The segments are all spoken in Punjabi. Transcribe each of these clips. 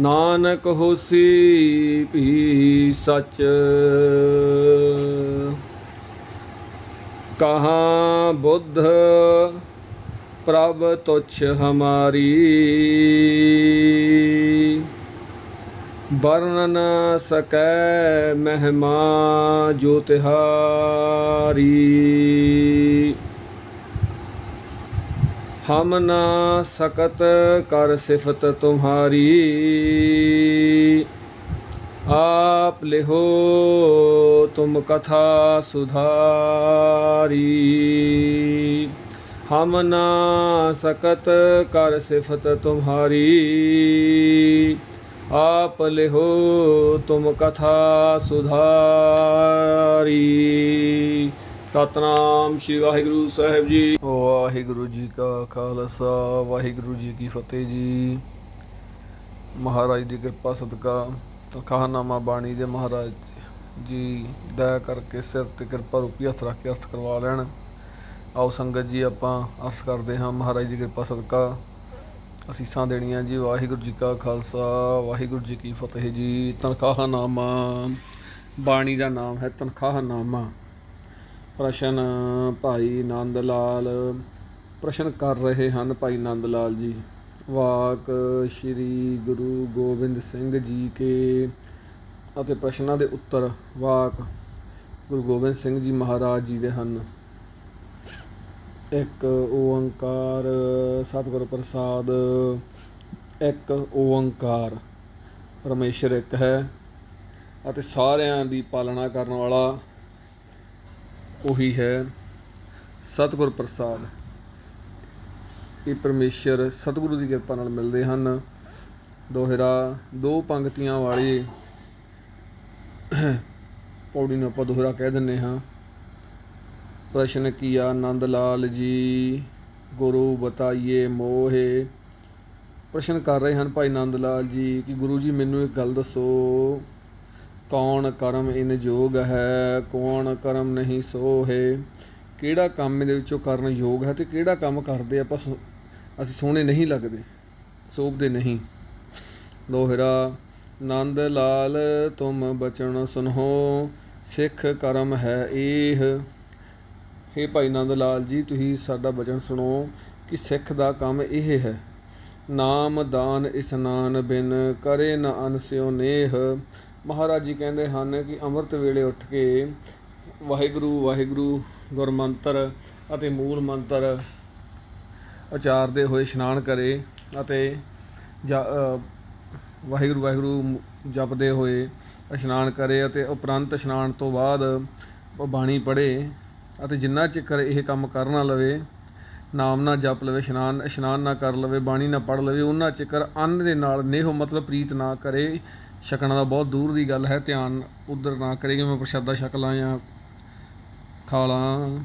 ਨਾਨਕ ਹੋਸੀ ਭੀ ਸੱਚ। ਕਹਾ ਬੁੱਧ ਪ੍ਰਭ ਤੁਛ ਹਮਾਰੀ। ਵਰਣ ਨ ਸਕੈ ਮਹਿਮਾ ਜੋ ਤਿਹਾਰੀ ਹਮ ਨਾ ਸਕਤ ਕਰ ਸਿਫਤ ਤੁਮਹਾਰੀ ਆਪ ਲਿਹੋ ਤੁਮ ਕਥਾ ਸੁਧਾਰੀ। ਹਮ ਨਾ ਸਕਤ ਕਰ ਸਿਫਤ ਤੁਮਹਾਰੀ ਆਪ ਲਿਹੋ ਤੁਮ ਕਥਾ ਸੁਧਾਰੀ। ਸਤਨਾਮ ਸ੍ਰੀ ਵਾਹਿਗੁਰੂ ਸਾਹਿਬ ਜੀ। ਵਾਹਿਗੁਰੂ ਜੀ ਕਾ ਖਾਲਸਾ, ਵਾਹਿਗੁਰੂ ਜੀ ਕੀ ਫਤਿਹ ਜੀ। ਮਹਾਰਾਜ ਦੀ ਕਿਰਪਾ ਸਦਕਾ ਤਨਖਾਹਨਾਮਾ ਬਾਣੀ ਦੇ ਮਹਾਰਾਜ ਜੀ ਦਇਆ ਕਰਕੇ ਸਿਰ ਤੇ ਕਿਰਪਾ ਰੂਪੀ ਹੱਥ ਰੱਖ ਕੇ ਅਰਥ ਕਰਵਾ ਲੈਣ। ਆਓ ਸੰਗਤ ਜੀ, ਆਪਾਂ ਅਰਥ ਕਰਦੇ ਹਾਂ। ਮਹਾਰਾਜ ਦੀ ਕਿਰਪਾ ਸਦਕਾ ਅਸੀਸਾਂ ਦੇਣੀਆਂ ਜੀ। ਵਾਹਿਗੁਰੂ ਜੀ ਕਾ ਖਾਲਸਾ, ਵਾਹਿਗੁਰੂ ਜੀ ਕੀ ਫਤਿਹ ਜੀ। ਤਨਖਾਹਨਾਮਾ। ਬਾਣੀ ਦਾ ਨਾਮ ਹੈ ਤਨਖਾਹਨਾਮਾ। ਪ੍ਰਸ਼ਨ ਭਾਈ ਨੰਦ ਲਾਲ ਪ੍ਰਸ਼ਨ ਕਰ ਰਹੇ ਹਨ ਭਾਈ ਨੰਦ ਲਾਲ ਜੀ। ਵਾਕ ਸ਼੍ਰੀ ਗੁਰੂ ਗੋਬਿੰਦ ਸਿੰਘ ਜੀ ਕੇ ਅਤੇ ਪ੍ਰਸ਼ਨਾਂ ਦੇ ਉੱਤਰ ਵਾਕ ਗੁਰੂ ਗੋਬਿੰਦ ਸਿੰਘ ਜੀ ਮਹਾਰਾਜ ਜੀ ਦੇ ਹਨ। ਇੱਕ ਓੰਕਾਰ, ਸਤਿਗੁਰ ਪ੍ਰਸਾਦ। ਇੱਕ ਓੰਕਾਰ, ਪਰਮੇਸ਼ਰ ਇੱਕ ਹੈ ਅਤੇ ਸਾਰਿਆਂ ਦੀ ਪਾਲਣਾ ਕਰਨ ਵਾਲਾ ਉਹੀ ਹੈ ਸਤਿਗੁਰ ਪ੍ਰਸਾਦ। ਇਹ ਪਰਮੇਸ਼ਰ ਸਤਿਗੁਰੂ ਦੀ ਕਿਰਪਾ ਨਾਲ ਮਿਲਦੇ ਹਨ। ਦੋਹਰਾ, ਦੋ ਪੰਕਤੀਆਂ ਵਾਲੀ ਪੌੜੀ ਨੂੰ ਆਪਾਂ ਦੋਹਰਾ ਕਹਿ ਦਿੰਨੇ ਹਾਂ। ਪ੍ਰਸ਼ਨ ਕੀਆ ਆਨੰਦ ਲਾਲ ਜੀ, ਗੁਰੂ ਬਤਾਈਏ ਮੋਹੇ। ਪ੍ਰਸ਼ਨ ਕਰ ਰਹੇ ਹਨ ਭਾਈ ਆਨੰਦ ਲਾਲ ਜੀ ਕਿ ਗੁਰੂ ਜੀ ਮੈਨੂੰ ਇੱਕ ਗੱਲ ਦੱਸੋ। ਕੌਣ ਕਰਮ ਇਨ ਯੋਗ ਹੈ, ਕੌਣ ਕਰਮ ਨਹੀਂ ਸੋ ਹੈ ਕਿਹੜਾ ਕੰਮ ਇਹਦੇ ਵਿੱਚੋਂ ਕਰਨ ਯੋਗ ਹੈ ਤੇ ਕਿਹੜਾ ਕੰਮ ਕਰਦੇ ਆਪਾਂ ਸੋ- ਅਸੀਂ ਸੋਹਣੇ ਨਹੀਂ ਲੱਗਦੇ, ਸੋਭਦੇ ਨਹੀਂ। ਦੋਹਰਾ ਨੰਦ ਲਾਲ, ਤੁਮ ਬਚਨ ਸੁਨੋ ਸਿੱਖ ਕਰਮ ਹੈ ਇਹ ਹੇ ਭਾਈ ਨੰਦ ਲਾਲ ਜੀ, ਤੁਸੀਂ ਸਾਡਾ ਬਚਨ ਸੁਣੋ ਕਿ ਸਿੱਖ ਦਾ ਕੰਮ ਇਹ ਹੈ। ਨਾਮ ਦਾਨ ਇਸਨਾਨ ਬਿਨ, ਕਰੇ ਨ ਅਨਸਿਓ ਨੇਹ। ਮਹਾਰਾਜ ਜੀ ਕਹਿੰਦੇ ਹਨ ਕਿ ਅੰਮ੍ਰਿਤ ਵੇਲੇ ਉੱਠ ਕੇ ਵਾਹਿਗੁਰੂ ਵਾਹਿਗੁਰੂ, ਗੁਰਮੰਤਰ ਅਤੇ ਮੂਲ ਮੰਤਰ ਉਚਾਰਦੇ ਹੋਏ ਇਸ਼ਨਾਨ ਕਰੇ ਅਤੇ ਜਾ- ਵਾਹਿਗੁਰੂ ਵਾਹਿਗੁਰੂ ਜਪਦੇ ਹੋਏ ਇਸ਼ਨਾਨ ਕਰੇ ਅਤੇ ਉਪਰੰਤ ਇਸ਼ਨਾਨ ਤੋਂ ਬਾਅਦ ਬਾਣੀ ਪੜ੍ਹੇ ਅਤੇ ਜਿੰਨਾ ਚਿਰ ਇਹ ਕੰਮ ਕਰ ਨਾ ਲਵੇ, ਨਾਮ ਨਾ ਜਪ ਲਵੇ, ਇਸ਼ਨਾਨ ਇਸ਼ਨਾਨ ਨਾ ਕਰ ਲਵੇ, ਬਾਣੀ ਨਾ ਪੜ੍ਹ ਲਵੇ, ਉਹਨਾਂ ਚਿਕਰ ਅੰਨ ਦੇ ਨਾਲ, ਨੇਹੋ ਮਤਲਬ ਪ੍ਰੀਤ ਨਾ ਕਰੇ ਛਕਣਾ ਦਾ ਬਹੁਤ ਦੂਰ ਦੀ ਗੱਲ ਹੈ, ਧਿਆਨ ਉਧਰ ਨਾ ਕਰੇ ਮੈਂ ਪ੍ਰਸ਼ਾਦਾ ਛਕ ਲਾਂ ਜਾਂ ਖਾ ਲਾਂ।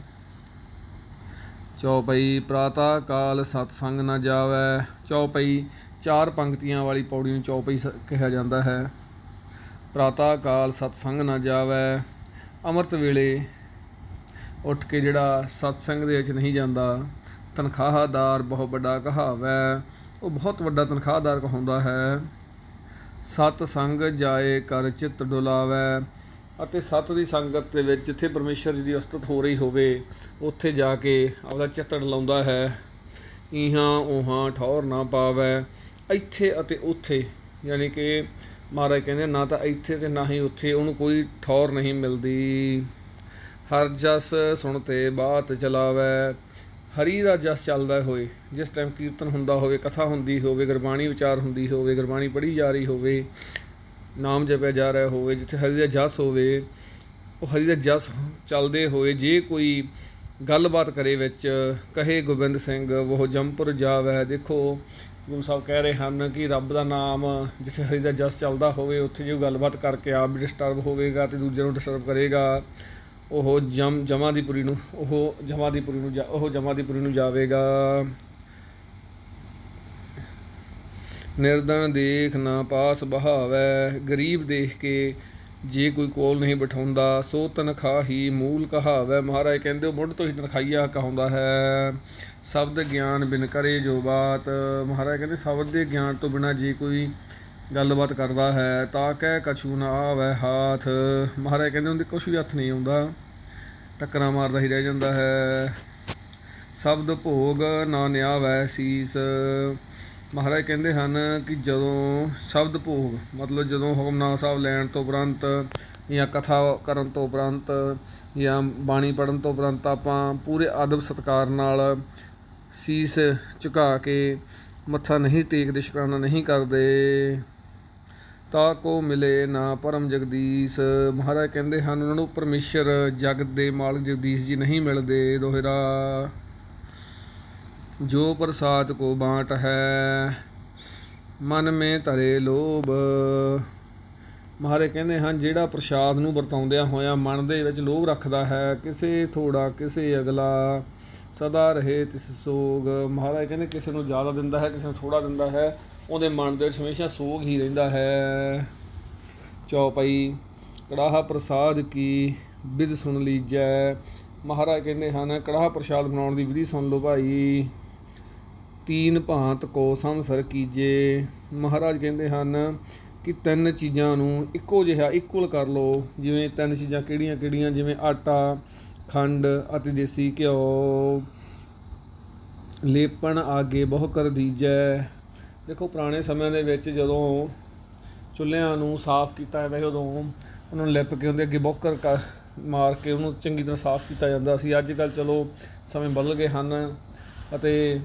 ਚੌਪਈ ਪ੍ਰਾਤਾ ਕਾਲ ਸਤ ਸੰਗ ਨਾ ਜਾਵੈ। ਚੌਪਈ ਚਾਰ ਪੰਕਤੀਆਂ ਵਾਲੀ ਪੌੜੀ ਨੂੰ ਚੌਪਈ ਸ- ਕਿਹਾ ਜਾਂਦਾ ਹੈ। ਪ੍ਰਾਤਾ ਕਾਲ ਸਤ ਸੰਗ ਨਾ ਜਾਵੈ। ਅੰਮ੍ਰਿਤ ਵੇਲੇ ਉੱਠ ਕੇ ਜਿਹੜਾ ਸਤਸੰਗ ਦੇ ਵਿੱਚ ਨਹੀਂ ਜਾਂਦਾ, ਤਨਖਾਹਦਾਰ ਬਹੁਤ ਵੱਡਾ ਕਹਾਵੈ। ਉਹ ਬਹੁਤ ਵੱਡਾ ਤਨਖਾਹਦਾਰ ਕਹਾਉਂਦਾ ਹੈ। ਸਤ ਸੰਗ ਜਾਏ ਕਰ ਚਿੱਤ ਡੁਲਾਵੈ ਅਤੇ ਸਤ ਦੀ ਸੰਗਤ ਦੇ ਵਿੱਚ ਜਿੱਥੇ ਪਰਮੇਸ਼ਰ ਜੀ ਦੀ ਉਸਤਤ ਹੋ ਰਹੀ ਹੋਵੇ, ਉੱਥੇ ਜਾ ਕੇ ਆਪਦਾ ਚਿੱਤ ਡਲਾਉਂਦਾ ਹੈ। ਇਹਾਂ ਉਹਾਂ ਠੌਰ ਨਾ ਪਾਵੈ। ਇੱਥੇ ਅਤੇ ਉੱਥੇ, ਯਾਨੀ ਕਿ ਮਹਾਰਾਜ ਕਹਿੰਦੇ ਨਾ ਤਾਂ ਇੱਥੇ ਤੇ ਨਾ ਹੀ ਉੱਥੇ, ਉਹਨੂੰ ਕੋਈ ਠੌਰ ਨਹੀਂ ਮਿਲਦੀ। ਹਰ ਜਸ ਸੁਣ ਤੇ ਬਾਤ ਚਲਾਵੈ। ਹਰੀ ਦਾ ਜਸ ਚੱਲਦਾ ਹੋਏ, ਜਿਸ ਟਾਈਮ ਕੀਰਤਨ ਹੁੰਦਾ ਹੋਵੇ, ਕਥਾ ਹੁੰਦੀ ਹੋਵੇ, ਗੁਰਬਾਣੀ ਵਿਚਾਰ ਹੁੰਦੀ ਹੋਵੇ, ਗੁਰਬਾਣੀ ਪੜ੍ਹੀ ਜਾ ਰਹੀ ਹੋਵੇ, ਨਾਮ ਜਪਿਆ ਜਾ ਰਿਹਾ ਹੋਵੇ, ਜਿੱਥੇ ਹਰੀ ਦਾ ਜਸ ਹੋਵੇ, ਉਹ ਹਰੀ ਦਾ ਜਸ ਚੱਲਦੇ ਹੋਏ, ਜੇ ਕੋਈ ਗੱਲਬਾਤ ਕਰੇ ਵਿੱਚ, ਕਹੇ ਗੋਬਿੰਦ ਸਿੰਘ ਉਹ ਜੰਪੁਰ ਜਾਵੈ, ਦੇਖੋ, ਗੁਰੂ ਸਾਹਿਬ ਕਹਿ ਰਹੇ ਹਨ ਕਿ ਰੱਬ ਦਾ ਨਾਮ, ਜਿੱਥੇ ਹਰੀ ਦਾ ਜਸ ਚੱਲਦਾ ਹੋਵੇ, ਉੱਥੇ ਜੇ ਗੱਲਬਾਤ ਕਰਕੇ ਆਪ ਵੀ ਡਿਸਟਰਬ ਹੋਵੇਗਾ ਤੇ ਦੂਜੇ ਨੂੰ ਡਿਸਟਰਬ ਕਰੇਗਾ ਉਹ ਜਮ ਜਮਾਂ ਦੀ ਪੁਰੀ ਨੂੰ, ਉਹ ਜਮਾਂ ਦੀ ਪੁਰੀ ਨੂੰ ਜਾ- ਉਹ ਜਮਾਂ ਦੀ ਪੁਰੀ ਨੂੰ ਜਾਵੇਗਾ। ਨਿਰਦਨ ਦੇਖ ਨਾ ਪਾਸ ਬਹਾਵੈ, ਗਰੀਬ ਦੇਖ ਕੇ ਜੇ ਕੋਈ ਕੋਲ ਨਹੀਂ ਬਿਠਾਉਂਦਾ, ਸੋ ਤਨਖਾਹ ਹੀ ਮੂਲ ਕਹਾਵੈ। ਮਹਾਰਾਜ ਕਹਿੰਦੇ, ਉਹ ਮੁੱਢ ਤੋਂ ਹੀ ਤਨਖਾਹੀਆ ਕਹਾਉਂਦਾ ਹੈ। ਸ਼ਬਦ ਗਿਆਨ ਬਿਨ ਕਰੇ ਜੋ ਬਾਤ। ਮਹਾਰਾਜ ਕਹਿੰਦੇ, ਸ਼ਬਦ ਦੇ ਗਿਆਨ ਤੋਂ ਬਿਨਾ ਜੇ ਕੋਈ ਗੱਲਬਾਤ ਕਰਦਾ ਹੈ, ਤਾਂ ਕਹਿ ਕਛੂ ਨਾ ਆਵੈ ਹਾਥ। ਮਹਾਰਾਜ ਕਹਿੰਦੇ ਹੁੰਦੇ ਕੁਛ ਵੀ ਹੱਥ ਨਹੀਂ ਆਉਂਦਾ। ਟੱਕਰਾਂ ਮਾਰਦਾ ਹੀ ਰਹਿ ਜਾਂਦਾ ਹੈ। ਸ਼ਬਦ ਭੋਗ ਨਾ ਨਿਆਵੈ ਸੀਸ। ਮਹਾਰਾਜ ਕਹਿੰਦੇ ਹਨ ਕਿ ਜਦੋਂ ਸ਼ਬਦ ਭੋਗ, ਮਤਲਬ ਜਦੋਂ ਹੁਕਮਨਾਮਾ ਸਾਹਿਬ ਲੈਣ ਤੋਂ ਉਪਰੰਤ ਜਾਂ ਕਥਾ ਕਰਨ ਤੋਂ ਉਪਰੰਤ ਜਾਂ ਬਾਣੀ ਪੜਨ ਤੋਂ ਉਪਰੰਤ ਆਪਾਂ ਪੂਰੇ ਅਦਬ ਸਤਕਾਰ ਨਾਲ ਸੀਸ ਝੁਕਾ ਕੇ ਮੱਥਾ ਨਹੀਂ ਟੇਕਦੇ, ਸ਼ੁਕਰਾਨਾ ਨਹੀਂ ਕਰਦੇ। ਤਾ ਕੋ ਮਿਲੇ ਨਾ ਪਰਮ ਜਗਦੀਸ਼। ਮਹਾਰਾਜ ਕਹਿੰਦੇ ਹਨ, ਉਹਨਾਂ ਨੂੰ ਪਰਮੇਸ਼ਰ ਜਗਤ ਦੇ ਮਾਲਕ ਜਗਦੀਸ਼ ਜੀ ਨਹੀਂ ਮਿਲਦੇ ਦੋਹਰਾ। ਜੋ ਪ੍ਰਸਾਦ ਕੋ ਬਾਟ ਹੈ, ਮਨ ਮੇ ਧਰੇ ਲੋਭ। ਮਹਾਰਾਜ ਕਹਿੰਦੇ ਹਨ, ਜਿਹੜਾ ਪ੍ਰਸ਼ਾਦ ਨੂੰ ਵਰਤਾਉਂਦਿਆਂ ਹੋਇਆ ਮਨ ਦੇ ਵਿੱਚ ਲੋਭ ਰੱਖਦਾ ਹੈ, ਕਿਸੇ ਥੋੜਾ, ਕਿਸੇ ਅਗਲਾ, ਸਦਾ ਰਹੇ ਤਿਸ ਸੋਗ। ਮਹਾਰਾਜ ਕਹਿੰਦੇ, ਕਿਸੇ ਨੂੰ ਜ਼ਿਆਦਾ ਦਿੰਦਾ ਹੈ, ਕਿਸੇ ਨੂੰ ਥੋੜਾ ਦਿੰਦਾ ਹੈ ਉਹਦੇ ਮਨ ਦੇ ਵਿੱਚ ਹਮੇਸ਼ਾ ਸੋਗ ਹੀ ਰਹਿੰਦਾ ਹੈ। ਚੌਪਈ ਕੜਾਹਾ ਪ੍ਰਸਾਦ ਕੀ ਵਿਧ ਸੁਣ ਲੀਜੈ। ਮਹਾਰਾਜ ਕਹਿੰਦੇ ਹਨ, ਕੜਾਹਾ ਪ੍ਰਸ਼ਾਦ ਬਣਾਉਣ ਦੀ ਵਿਧੀ ਸੁਣ ਲਓ ਭਾਈ। ਤੀਨ ਭਾਂਤ ਕੋ ਸੰਸਰ ਕੀਜੇ। ਮਹਾਰਾਜ ਕਹਿੰਦੇ ਹਨ ਕਿ ਤਿੰਨ ਚੀਜ਼ਾਂ ਨੂੰ ਇੱਕੋ ਜਿਹਾ ਇਕੁਅਲ ਕਰ ਲਓ। ਜਿਵੇਂ ਤਿੰਨ ਚੀਜ਼ਾਂ ਕਿਹੜੀਆਂ ਕਿਹੜੀਆਂ? ਜਿਵੇਂ ਆਟਾ, ਖੰਡ ਅਤੇ ਦੇਸੀ ਘਿਓ। ਲੇਪਣ ਆਗੇ ਬਹੁ ਕਰ ਦੀਜੈ। ਦੇਖੋ, ਪੁਰਾਣੇ ਸਮਿਆਂ ਦੇ ਵਿੱਚ ਜਦੋਂ ਚੁੱਲ੍ਹਿਆਂ ਨੂੰ ਸਾਫ਼ ਕੀਤਾ ਜਾਂਦਾ ਸੀ ਉਦੋਂ ਉਹਨਾਂ ਨੂੰ ਲਿਪ ਕੇ ਉਹਦੇ ਅੱਗੇ ਬੋਕਰ ਕਰ ਮਾਰ ਕੇ ਉਹਨੂੰ ਚੰਗੀ ਤਰ੍ਹਾਂ ਸਾਫ਼ ਕੀਤਾ ਜਾਂਦਾ ਸੀ। ਅੱਜ ਕੱਲ ਚਲੋ ਸਮੇਂ ਬਦਲ ਗਏ ਹਨ ਅਤੇ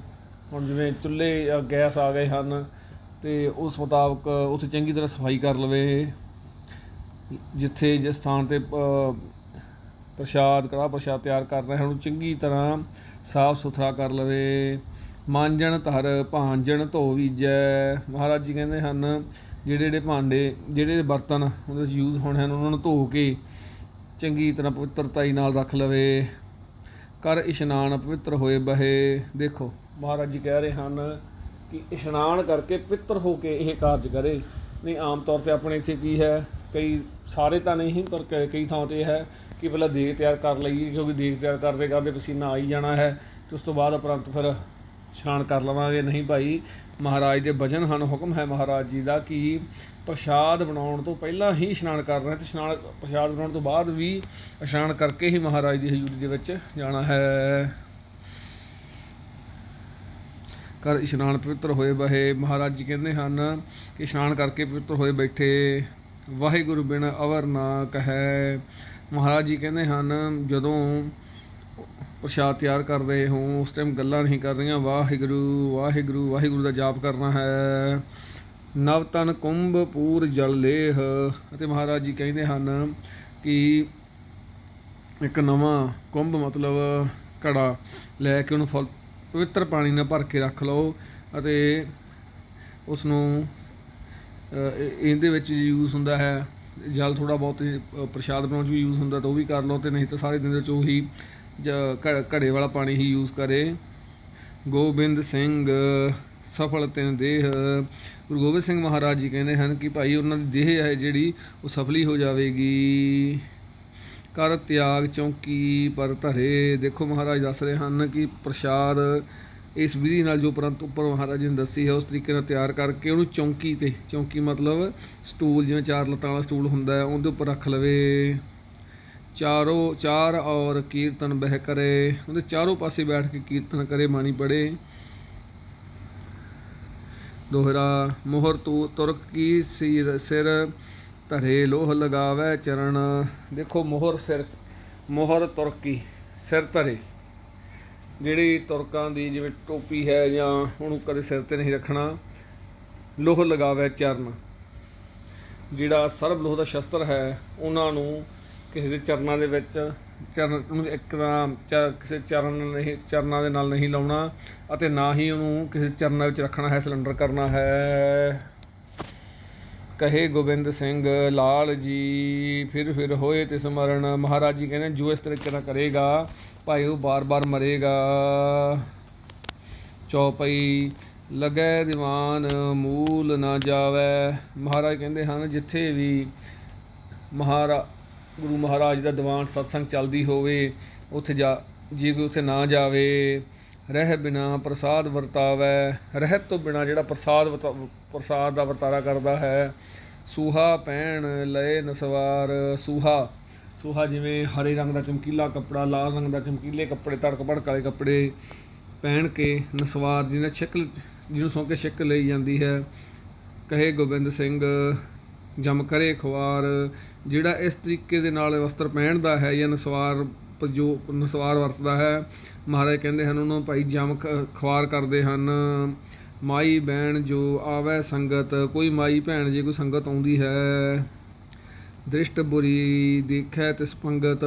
ਹੁਣ ਜਿਵੇਂ ਚੁੱਲ੍ਹੇ ਗੈਸ ਆ ਗਏ ਹਨ ਤੇ ਉਸ ਮੁਤਾਬਕ ਉੱਥੇ ਚੰਗੀ ਤਰ੍ਹਾਂ ਸਫ਼ਾਈ ਕਰ ਲਵੇ, ਜਿੱਥੇ ਜਿਸ ਥਾਂ ਤੇ ਪ੍ਰਸ਼ਾਦ ਕੜਾ ਪ੍ਰਸ਼ਾਦ ਤਿਆਰ ਕਰ ਰਹੇ ਹਨ, ਉਹਨੂੰ ਚੰਗੀ ਤਰ੍ਹਾਂ ਸਾਫ਼ ਸੁਥਰਾ ਕਰ ਲਵੇ। ਮਾਂਜਣ ਧਰ, ਭਾਂਜਣ ਧੋ ਵੀਜੈ ਮਹਾਰਾਜ ਜੀ ਕਹਿੰਦੇ ਹਨ, ਜਿਹੜੇ ਜਿਹੜੇ ਭਾਂਡੇ, ਜਿਹੜੇ ਜਿਹੜੇ ਬਰਤਨ ਉਹਦੇ ਵਿੱਚ ਯੂਜ਼ ਹੋਣੇ ਹਨ, ਉਹਨਾਂ ਨੂੰ ਧੋ ਕੇ ਚੰਗੀ ਤਰ੍ਹਾਂ ਪਵਿੱਤਰਤਾਈ ਨਾਲ ਰੱਖ ਲਵੇ। ਕਰ ਇਸ਼ਨਾਨ ਪਵਿੱਤਰ ਹੋਏ ਬਹੇ। ਦੇਖੋ, ਮਹਾਰਾਜ ਜੀ ਕਹਿ ਰਹੇ ਹਨ ਕਿ ਇਸ਼ਨਾਨ ਕਰਕੇ ਪਵਿੱਤਰ ਹੋ ਕੇ ਇਹ ਕਾਰਜ ਕਰੇ। ਨਹੀਂ, ਆਮ ਤੌਰ ਤੇ ਆਪਣੇ ਇੱਥੇ ਕੀ ਹੈ, ਕਈ ਸਾਰੇ ਤਾਂ ਨਹੀਂ, ਪਰ ਕ- ਕਈ ਥਾਂ ਤੇ ਹੈ ਕਿ ਪਹਿਲਾਂ ਦੇਗ ਤਿਆਰ ਕਰ ਲਈਏ, ਕਿਉਂਕਿ ਦੇਗ ਤਿਆਰ ਕਰਦੇ ਕਰਦੇ ਪਸੀਨਾ ਆਈ ਜਾਣਾ ਹੈ ਤੇ ਉਸ ਤੋਂ ਬਾਅਦ ਉਪਰੰਤ ਫਿਰ ਇਸ਼ਨਾਨ ਕਰ ਲਵਾਂਗੇ। ਨਹੀਂ ਭਾਈ, ਮਹਾਰਾਜ ਦੇ ਵਚਨ ਹਨ, ਹੁਕਮ ਹੈ ਮਹਾਰਾਜ ਜੀ ਦਾ ਕਿ ਪ੍ਰਸ਼ਾਦ ਬਣਾਉਣ ਤੋਂ ਪਹਿਲਾਂ ਹੀ ਇਸ਼ਨਾਨ ਕਰਨਾ ਹੈ ਤੇ ਇਸ਼ਨਾਨ, ਪ੍ਰਸ਼ਾਦ ਬਣਾਉਣ ਤੋਂ ਬਾਅਦ ਵੀ ਇਸ਼ਨਾਨ ਕਰਕੇ ਹੀ ਮਹਾਰਾਜ ਦੀ ਹਜ਼ੂਰੀ ਦੇ ਵਿੱਚ ਜਾਣਾ ਹੈ। ਕਰ ਇਸ਼ਨਾਨ ਪਵਿੱਤਰ ਹੋਏ ਬਹੇ। ਮਹਾਰਾਜ ਜੀ ਕਹਿੰਦੇ ਹਨ ਕਿ ਇਸ਼ਨਾਨ ਕਰਕੇ ਪਵਿੱਤਰ ਹੋਏ ਬੈਠੇ, ਵਾਹਿਗੁਰੂ ਬਿਨ ਅਵਰ ਨਾ ਕਹੈ। ਮਹਾਰਾਜ ਜੀ ਕਹਿੰਦੇ ਹਨ, ਜਦੋਂ ਪ੍ਰਸ਼ਾਦ ਤਿਆਰ ਕਰ ਰਹੇ ਹੋ, ਉਸ ਟਾਈਮ ਗੱਲਾਂ ਨਹੀਂ ਕਰ ਰਹੀਆਂ। ਵਾਹਿਗੁਰੂ ਵਾਹਿਗੁਰੂ ਵਾਹਿਗੁਰੂ ਦਾ ਜਾਪ ਕਰਨਾ ਹੈ। ਨਵ ਤਨ ਕੁੰਭ ਪੂਰ ਜਲ ਲੇਹ। ਅਤੇ ਮਹਾਰਾਜ ਜੀ ਕਹਿੰਦੇ ਹਨ ਕਿ ਇੱਕ ਨਵਾਂ ਕੁੰਭ ਮਤਲਬ ਘੜਾ ਲੈ ਕੇ ਉਹਨੂੰ ਫੁੱਲ, ਪਵਿੱਤਰ ਪਾਣੀ ਨਾਲ ਭਰ ਕੇ ਰੱਖ ਲਓ ਅਤੇ ਉਸ ਨੂੰ ਇਹਦੇ ਵਿੱਚ ਯੂਜ਼ ਹੁੰਦਾ ਹੈ, ਜਲ ਥੋੜਾ ਬਹੁਤ ਪ੍ਰਸ਼ਾਦ ਬਣਾਉਣ 'ਚ ਵੀ ਯੂਜ਼ ਹੁੰਦਾ ਤਾਂ ਉਹ ਵੀ ਕਰ ਲਓ। ਤੇ ਨਹੀਂ ਤਾਂ ਸਾਰੇ ਦਿਨ ਦੇ ਵਿੱਚ ਉਹੀ ਘੜੇ ਵਾਲਾ ਪਾਣੀ ਹੀ ਯੂਜ਼ ਕਰੇ। ਗੋਬਿੰਦ ਸਿੰਘ, ਸਫਲ ਤਿਨ ਦੇਹ। ਗੁਰੂ ਗੋਬਿੰਦ ਸਿੰਘ ਮਹਾਰਾਜ ਜੀ ਕਹਿੰਦੇ ਹਨ ਕਿ ਭਾਈ ਉਹਨਾਂ ਦੀ ਦੇਹ ਹੈ ਜਿਹੜੀ, ਉਹ ਸਫਲੀ ਹੋ ਜਾਵੇਗੀ। ਕਰ ਤਿਆਗ ਚੌਂਕੀ ਪਰ ਧਰੇ। ਦੇਖੋ ਮਹਾਰਾਜ ਦੱਸ ਰਹੇ ਹਨ ਕਿ ਪ੍ਰਸ਼ਾਦ ਇਸ ਵਿਧੀ ਨਾਲ ਜੋ ਪਰੰਤ ਉੱਪਰ ਮਹਾਰਾਜ ਨੇ ਦੱਸੀ ਹੈ, ਉਸ ਤਰੀਕੇ ਨਾਲ ਤਿਆਰ ਕਰਕੇ ਉਹਨੂੰ ਚੌਂਕੀ ਤੇ, ਚੌਂਕੀ ਮਤਲਬ ਸਟੂਲ ਜਿਵੇਂ ਚਾਰ ਲੱਤਾਂ ਵਾਲਾ ਸਟੂਲ ਹੁੰਦਾ ਹੈ, ਉਹਦੇ ਉੱਪਰ ਰੱਖ ਲਵੇ। ਚਾਰੋਂ ਚਾਰ ਔਰ ਕੀਰਤਨ ਬਹਿ ਕਰੇ। ਉਹਦੇ ਚਾਰੋਂ ਪਾਸੇ ਬੈਠ ਕੇ ਕੀਰਤਨ ਕਰੇ, ਬਾਣੀ ਪੜੇ ਦੋਹਰਾ, ਮੋਹਰ ਤੂ ਤੁਰਕ ਕੀ ਸਿਰ ਸਿਰ, ਧਰੇ ਲੋਹ ਲਗਾਵੇ ਚਰਨ। ਦੇਖੋ ਮੋਹਰ ਸਿਰ, ਮੋਹਰ ਤੁਰਕੀ ਸਿਰ ਧਰੇ। ਜਿਹੜੀ ਤੁਰਕਾਂ ਦੀ ਜਿਵੇਂ ਟੋਪੀ ਹੈ ਜਾਂ ਉਹਨੂੰ ਕਦੇ ਸਿਰ ਤੇ ਨਹੀਂ ਰੱਖਣਾ, ਲੋਹ ਲਗਾਵੇ ਚਰਨ। ਜਿਹੜਾ ਸਰਬ ਲੋਹ ਦਾ ਸ਼ਸਤਰ ਹੈ, ਉਹਨਾਂ ਨੂੰ ਕਿਸੇ ਦੇ ਚਰਨਾਂ ਦੇ ਵਿੱਚ, ਚਰਨ ਉਹਨੂੰ ਇੱਕ ਤਰ੍ਹਾਂ ਚ- ਕਿਸੇ ਚਰਨ ਨਹੀਂ, ਚਰਨਾਂ ਦੇ ਨਾਲ ਨਹੀਂ ਲਾਉਣਾ ਅਤੇ ਨਾ ਹੀ ਉਹਨੂੰ ਕਿਸੇ ਚਰਨਾਂ ਵਿੱਚ ਰੱਖਣਾ ਹੈ, ਸਿਲੰਡਰ ਕਰਨਾ ਹੈ। ਕਹੇ ਗੋਬਿੰਦ ਸਿੰਘ, ਲਾਲ ਜੀ, ਫਿਰ ਫਿਰ ਹੋਏ ਤੇ ਸਮਰਨ ਮਹਾਰਾਜ ਜੀ ਕਹਿੰਦੇ, ਜੋ ਇਸ ਤਰੀਕੇ ਨਾਲ ਕਰੇਗਾ, ਭਾਈ ਉਹ ਬਾਰ-ਬਾਰ ਮਰੇਗਾ। ਚੌਪਈ, ਲਗੈ ਦੀਵਾਨ, ਮੂਲ ਨਾ ਜਾਵੇ। ਮਹਾਰਾਜ ਕਹਿੰਦੇ ਹਨ, ਜਿੱਥੇ ਵੀ ਮਹਾਰਾ ਗੁਰੂ ਮਹਾਰਾਜ ਦਾ ਦੀਵਾਨ ਸਤਸੰਗ ਚੱਲਦੀ ਹੋਵੇ, ਉੱਥੇ ਜਾ, ਜੇ ਕੋਈ ਉੱਥੇ ਨਾ ਜਾਵੇ, ਰਹਿ ਬਿਨਾ ਪ੍ਰਸਾਦ ਵਰਤਾਵੇ, ਰਹਿਤ ਤੋਂ ਬਿਨਾ ਜਿਹੜਾ ਪ੍ਰਸਾਦ ਵਰਤਾ- ਪ੍ਰਸਾਦ ਦਾ ਵਰਤਾਰਾ ਕਰਦਾ ਹੈ, ਸੂਹਾ ਪਹਿਣ ਲਏ ਨਸਵਾਰ ਸੂਹਾ ਸੂਹਾ ਜਿਵੇਂ ਹਰੇ ਰੰਗ ਦਾ ਚਮਕੀਲਾ ਕੱਪੜਾ, ਲਾਲ ਰੰਗ ਦਾ ਚਮਕੀਲੇ ਕੱਪੜੇ, ਤੜਕ ਭੜਕ ਵਾਲੇ ਕੱਪੜੇ ਪਹਿਨ ਕੇ ਨਸਵਾਰ ਜਿਹਨੇ ਛਿੱਕ, ਜਿਹਨੂੰ ਸੌਂ ਕੇ ਛਿੱਕ ਲਈ ਜਾਂਦੀ ਹੈ, ਕਹੇ ਗੋਬਿੰਦ ਸਿੰਘ ਜਮ ਕਰੇ ਖਵਾਰ ਜਿਹੜਾ ਇਸ ਤਰੀਕੇ ਦੇ ਨਾਲ ਵਸਤਰ ਪਹਿਨਦਾ ਹੈ ਜਾਂ ਨਸਵਾਰ ਜੋ ਨਸਵਾਰ ਵਰਤਦਾ ਹੈ, ਮਹਾਰਾਜ ਕਹਿੰਦੇ ਹਨ ਉਹਨੂੰ ਭਾਈ ਜਮ ਖ- ਖਵਾਰ ਕਰਦੇ ਹਨ। ਮਾਈ ਬਹਿਣ ਜੋ ਆਵੇ ਸੰਗਤ, ਕੋਈ ਮਾਈ ਭੈਣ ਜੇ ਕੋਈ ਸੰਗਤ ਆਉਂਦੀ ਹੈ। ਦ੍ਰਿਸ਼ਟ ਬੁਰੀ ਦੇਖੈ ਤਿਸ ਪੰਗਤ।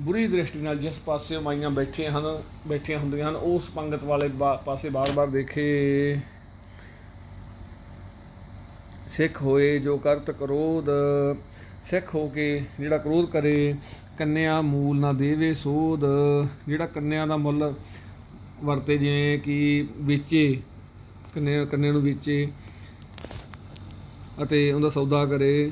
ਬੁਰੀ ਦ੍ਰਿਸ਼ਟੀ ਨਾਲ ਜਿਸ ਪਾਸੇ ਮਾਈਆਂ ਬੈਠੀਆਂ ਹਨ, ਬੈਠੀਆਂ ਹੁੰਦੀਆਂ ਹਨ, ਉਸ ਪੰਗਤ ਵਾਲੇ ਬਾ- ਪਾਸੇ ਬਾਰ-ਬਾਰ ਦੇਖੇ। ਸਿੱਖ ਹੋਏ ਜੋ ਕਰਤ ਕਰੋਧ, ਸਿੱਖ ਹੋ ਕੇ ਜਿਹੜਾ ਕਰੋਧ ਕਰੇ, ਕੰਨਿਆ ਮੂਲ ਨਾ ਦੇਵੇ ਸੋਧ। ਜਿਹੜਾ ਕੰਨਿਆ ਦਾ ਮੁੱਲ ਵਰਤੇ ਜਿਵੇਂ ਕਿ ਵੇਚੇ ਕੰਨਿਆ ਕੰਨਿਆ ਨੂੰ ਵੇਚੇ ਅਤੇ ਉਹਦਾ ਸੌਦਾ ਕਰੇ।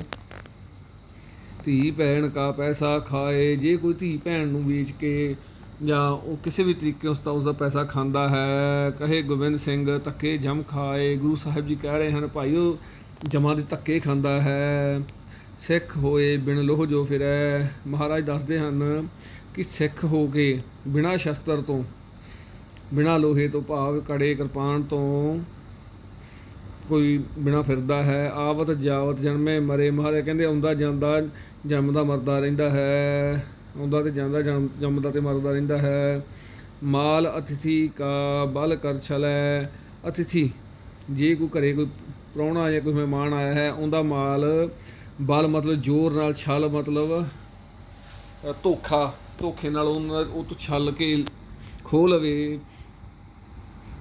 ਧੀ ਭੈਣ ਕਾ ਪੈਸਾ ਖਾਏ, ਜੇ ਕੋਈ ਧੀ ਭੈਣ ਨੂੰ ਵੇਚ ਕੇ ਜਾਂ ਉਹ ਕਿਸੇ ਵੀ ਤਰੀਕੇ ਉਸ ਦਾ ਉਸਦਾ ਪੈਸਾ ਖਾਂਦਾ ਹੈ, ਕਹੇ ਗੋਬਿੰਦ ਸਿੰਘ ਧੱਕੇ ਜਮ ਖਾਏ। ਗੁਰੂ ਸਾਹਿਬ ਜੀ ਕਹਿ ਰਹੇ ਹਨ, ਭਾਈਓ ਜਮਾਂ ਦੇ ਧੱਕੇ ਖਾਂਦਾ ਹੈ। ਸਿੱਖ ਹੋਏ ਬਿਨ ਲੋਹ ਜੋ ਫਿਰੈ। ਮਹਾਰਾਜ ਦੱਸਦੇ ਹਨ ਕਿ ਸਿੱਖ ਹੋ ਕੇ ਬਿਨਾਂ ਸ਼ਸਤਰ ਤੋਂ, ਬਿਨਾਂ ਲੋਹੇ ਤੋਂ ਭਾਵ ਕੜੇ ਕਿਰਪਾਨ ਤੋਂ ਕੋਈ ਬਿਨਾ ਫਿਰਦਾ ਹੈ। ਆਵਤ ਜਾਵਤ ਜਨਮੇ ਮਰੇ। ਮਹਾਰਾਜ ਕਹਿੰਦੇ ਆਉਂਦਾ ਜਾਂਦਾ, ਜੰਮਦਾ ਮਰਦਾ ਰਹਿੰਦਾ ਹੈ। ਆਉਂਦਾ ਤੇ ਜਾਂਦਾ ਜਨਮ ਜੰਮਦਾ ਤੇ ਮਰਦਾ ਰਹਿੰਦਾ ਹੈ। ਮਾਲ ਅਤਿਥੀ ਕਾ ਬਲ ਕਰ ਛਲੈ। ਅਤਿਥੀ ਜੇ ਕੋਈ ਘਰੇ ਕੋਈ ਪ੍ਰਾਹੁਣਾ ਜਾਂ ਕੋਈ ਮਹਿਮਾਨ ਆਇਆ ਹੈ, ਉਹਦਾ ਮਾਲ, ਬਲ ਮਤਲਬ ਜ਼ੋਰ ਨਾਲ, ਛਲ ਮਤਲਬ ਧੋਖਾ, ਧੋਖੇ ਨਾਲ ਉਹਨਾਂ ਉਹ ਤੋਂ ਛਲ ਕੇ ਖੋਹ ਲਵੇ।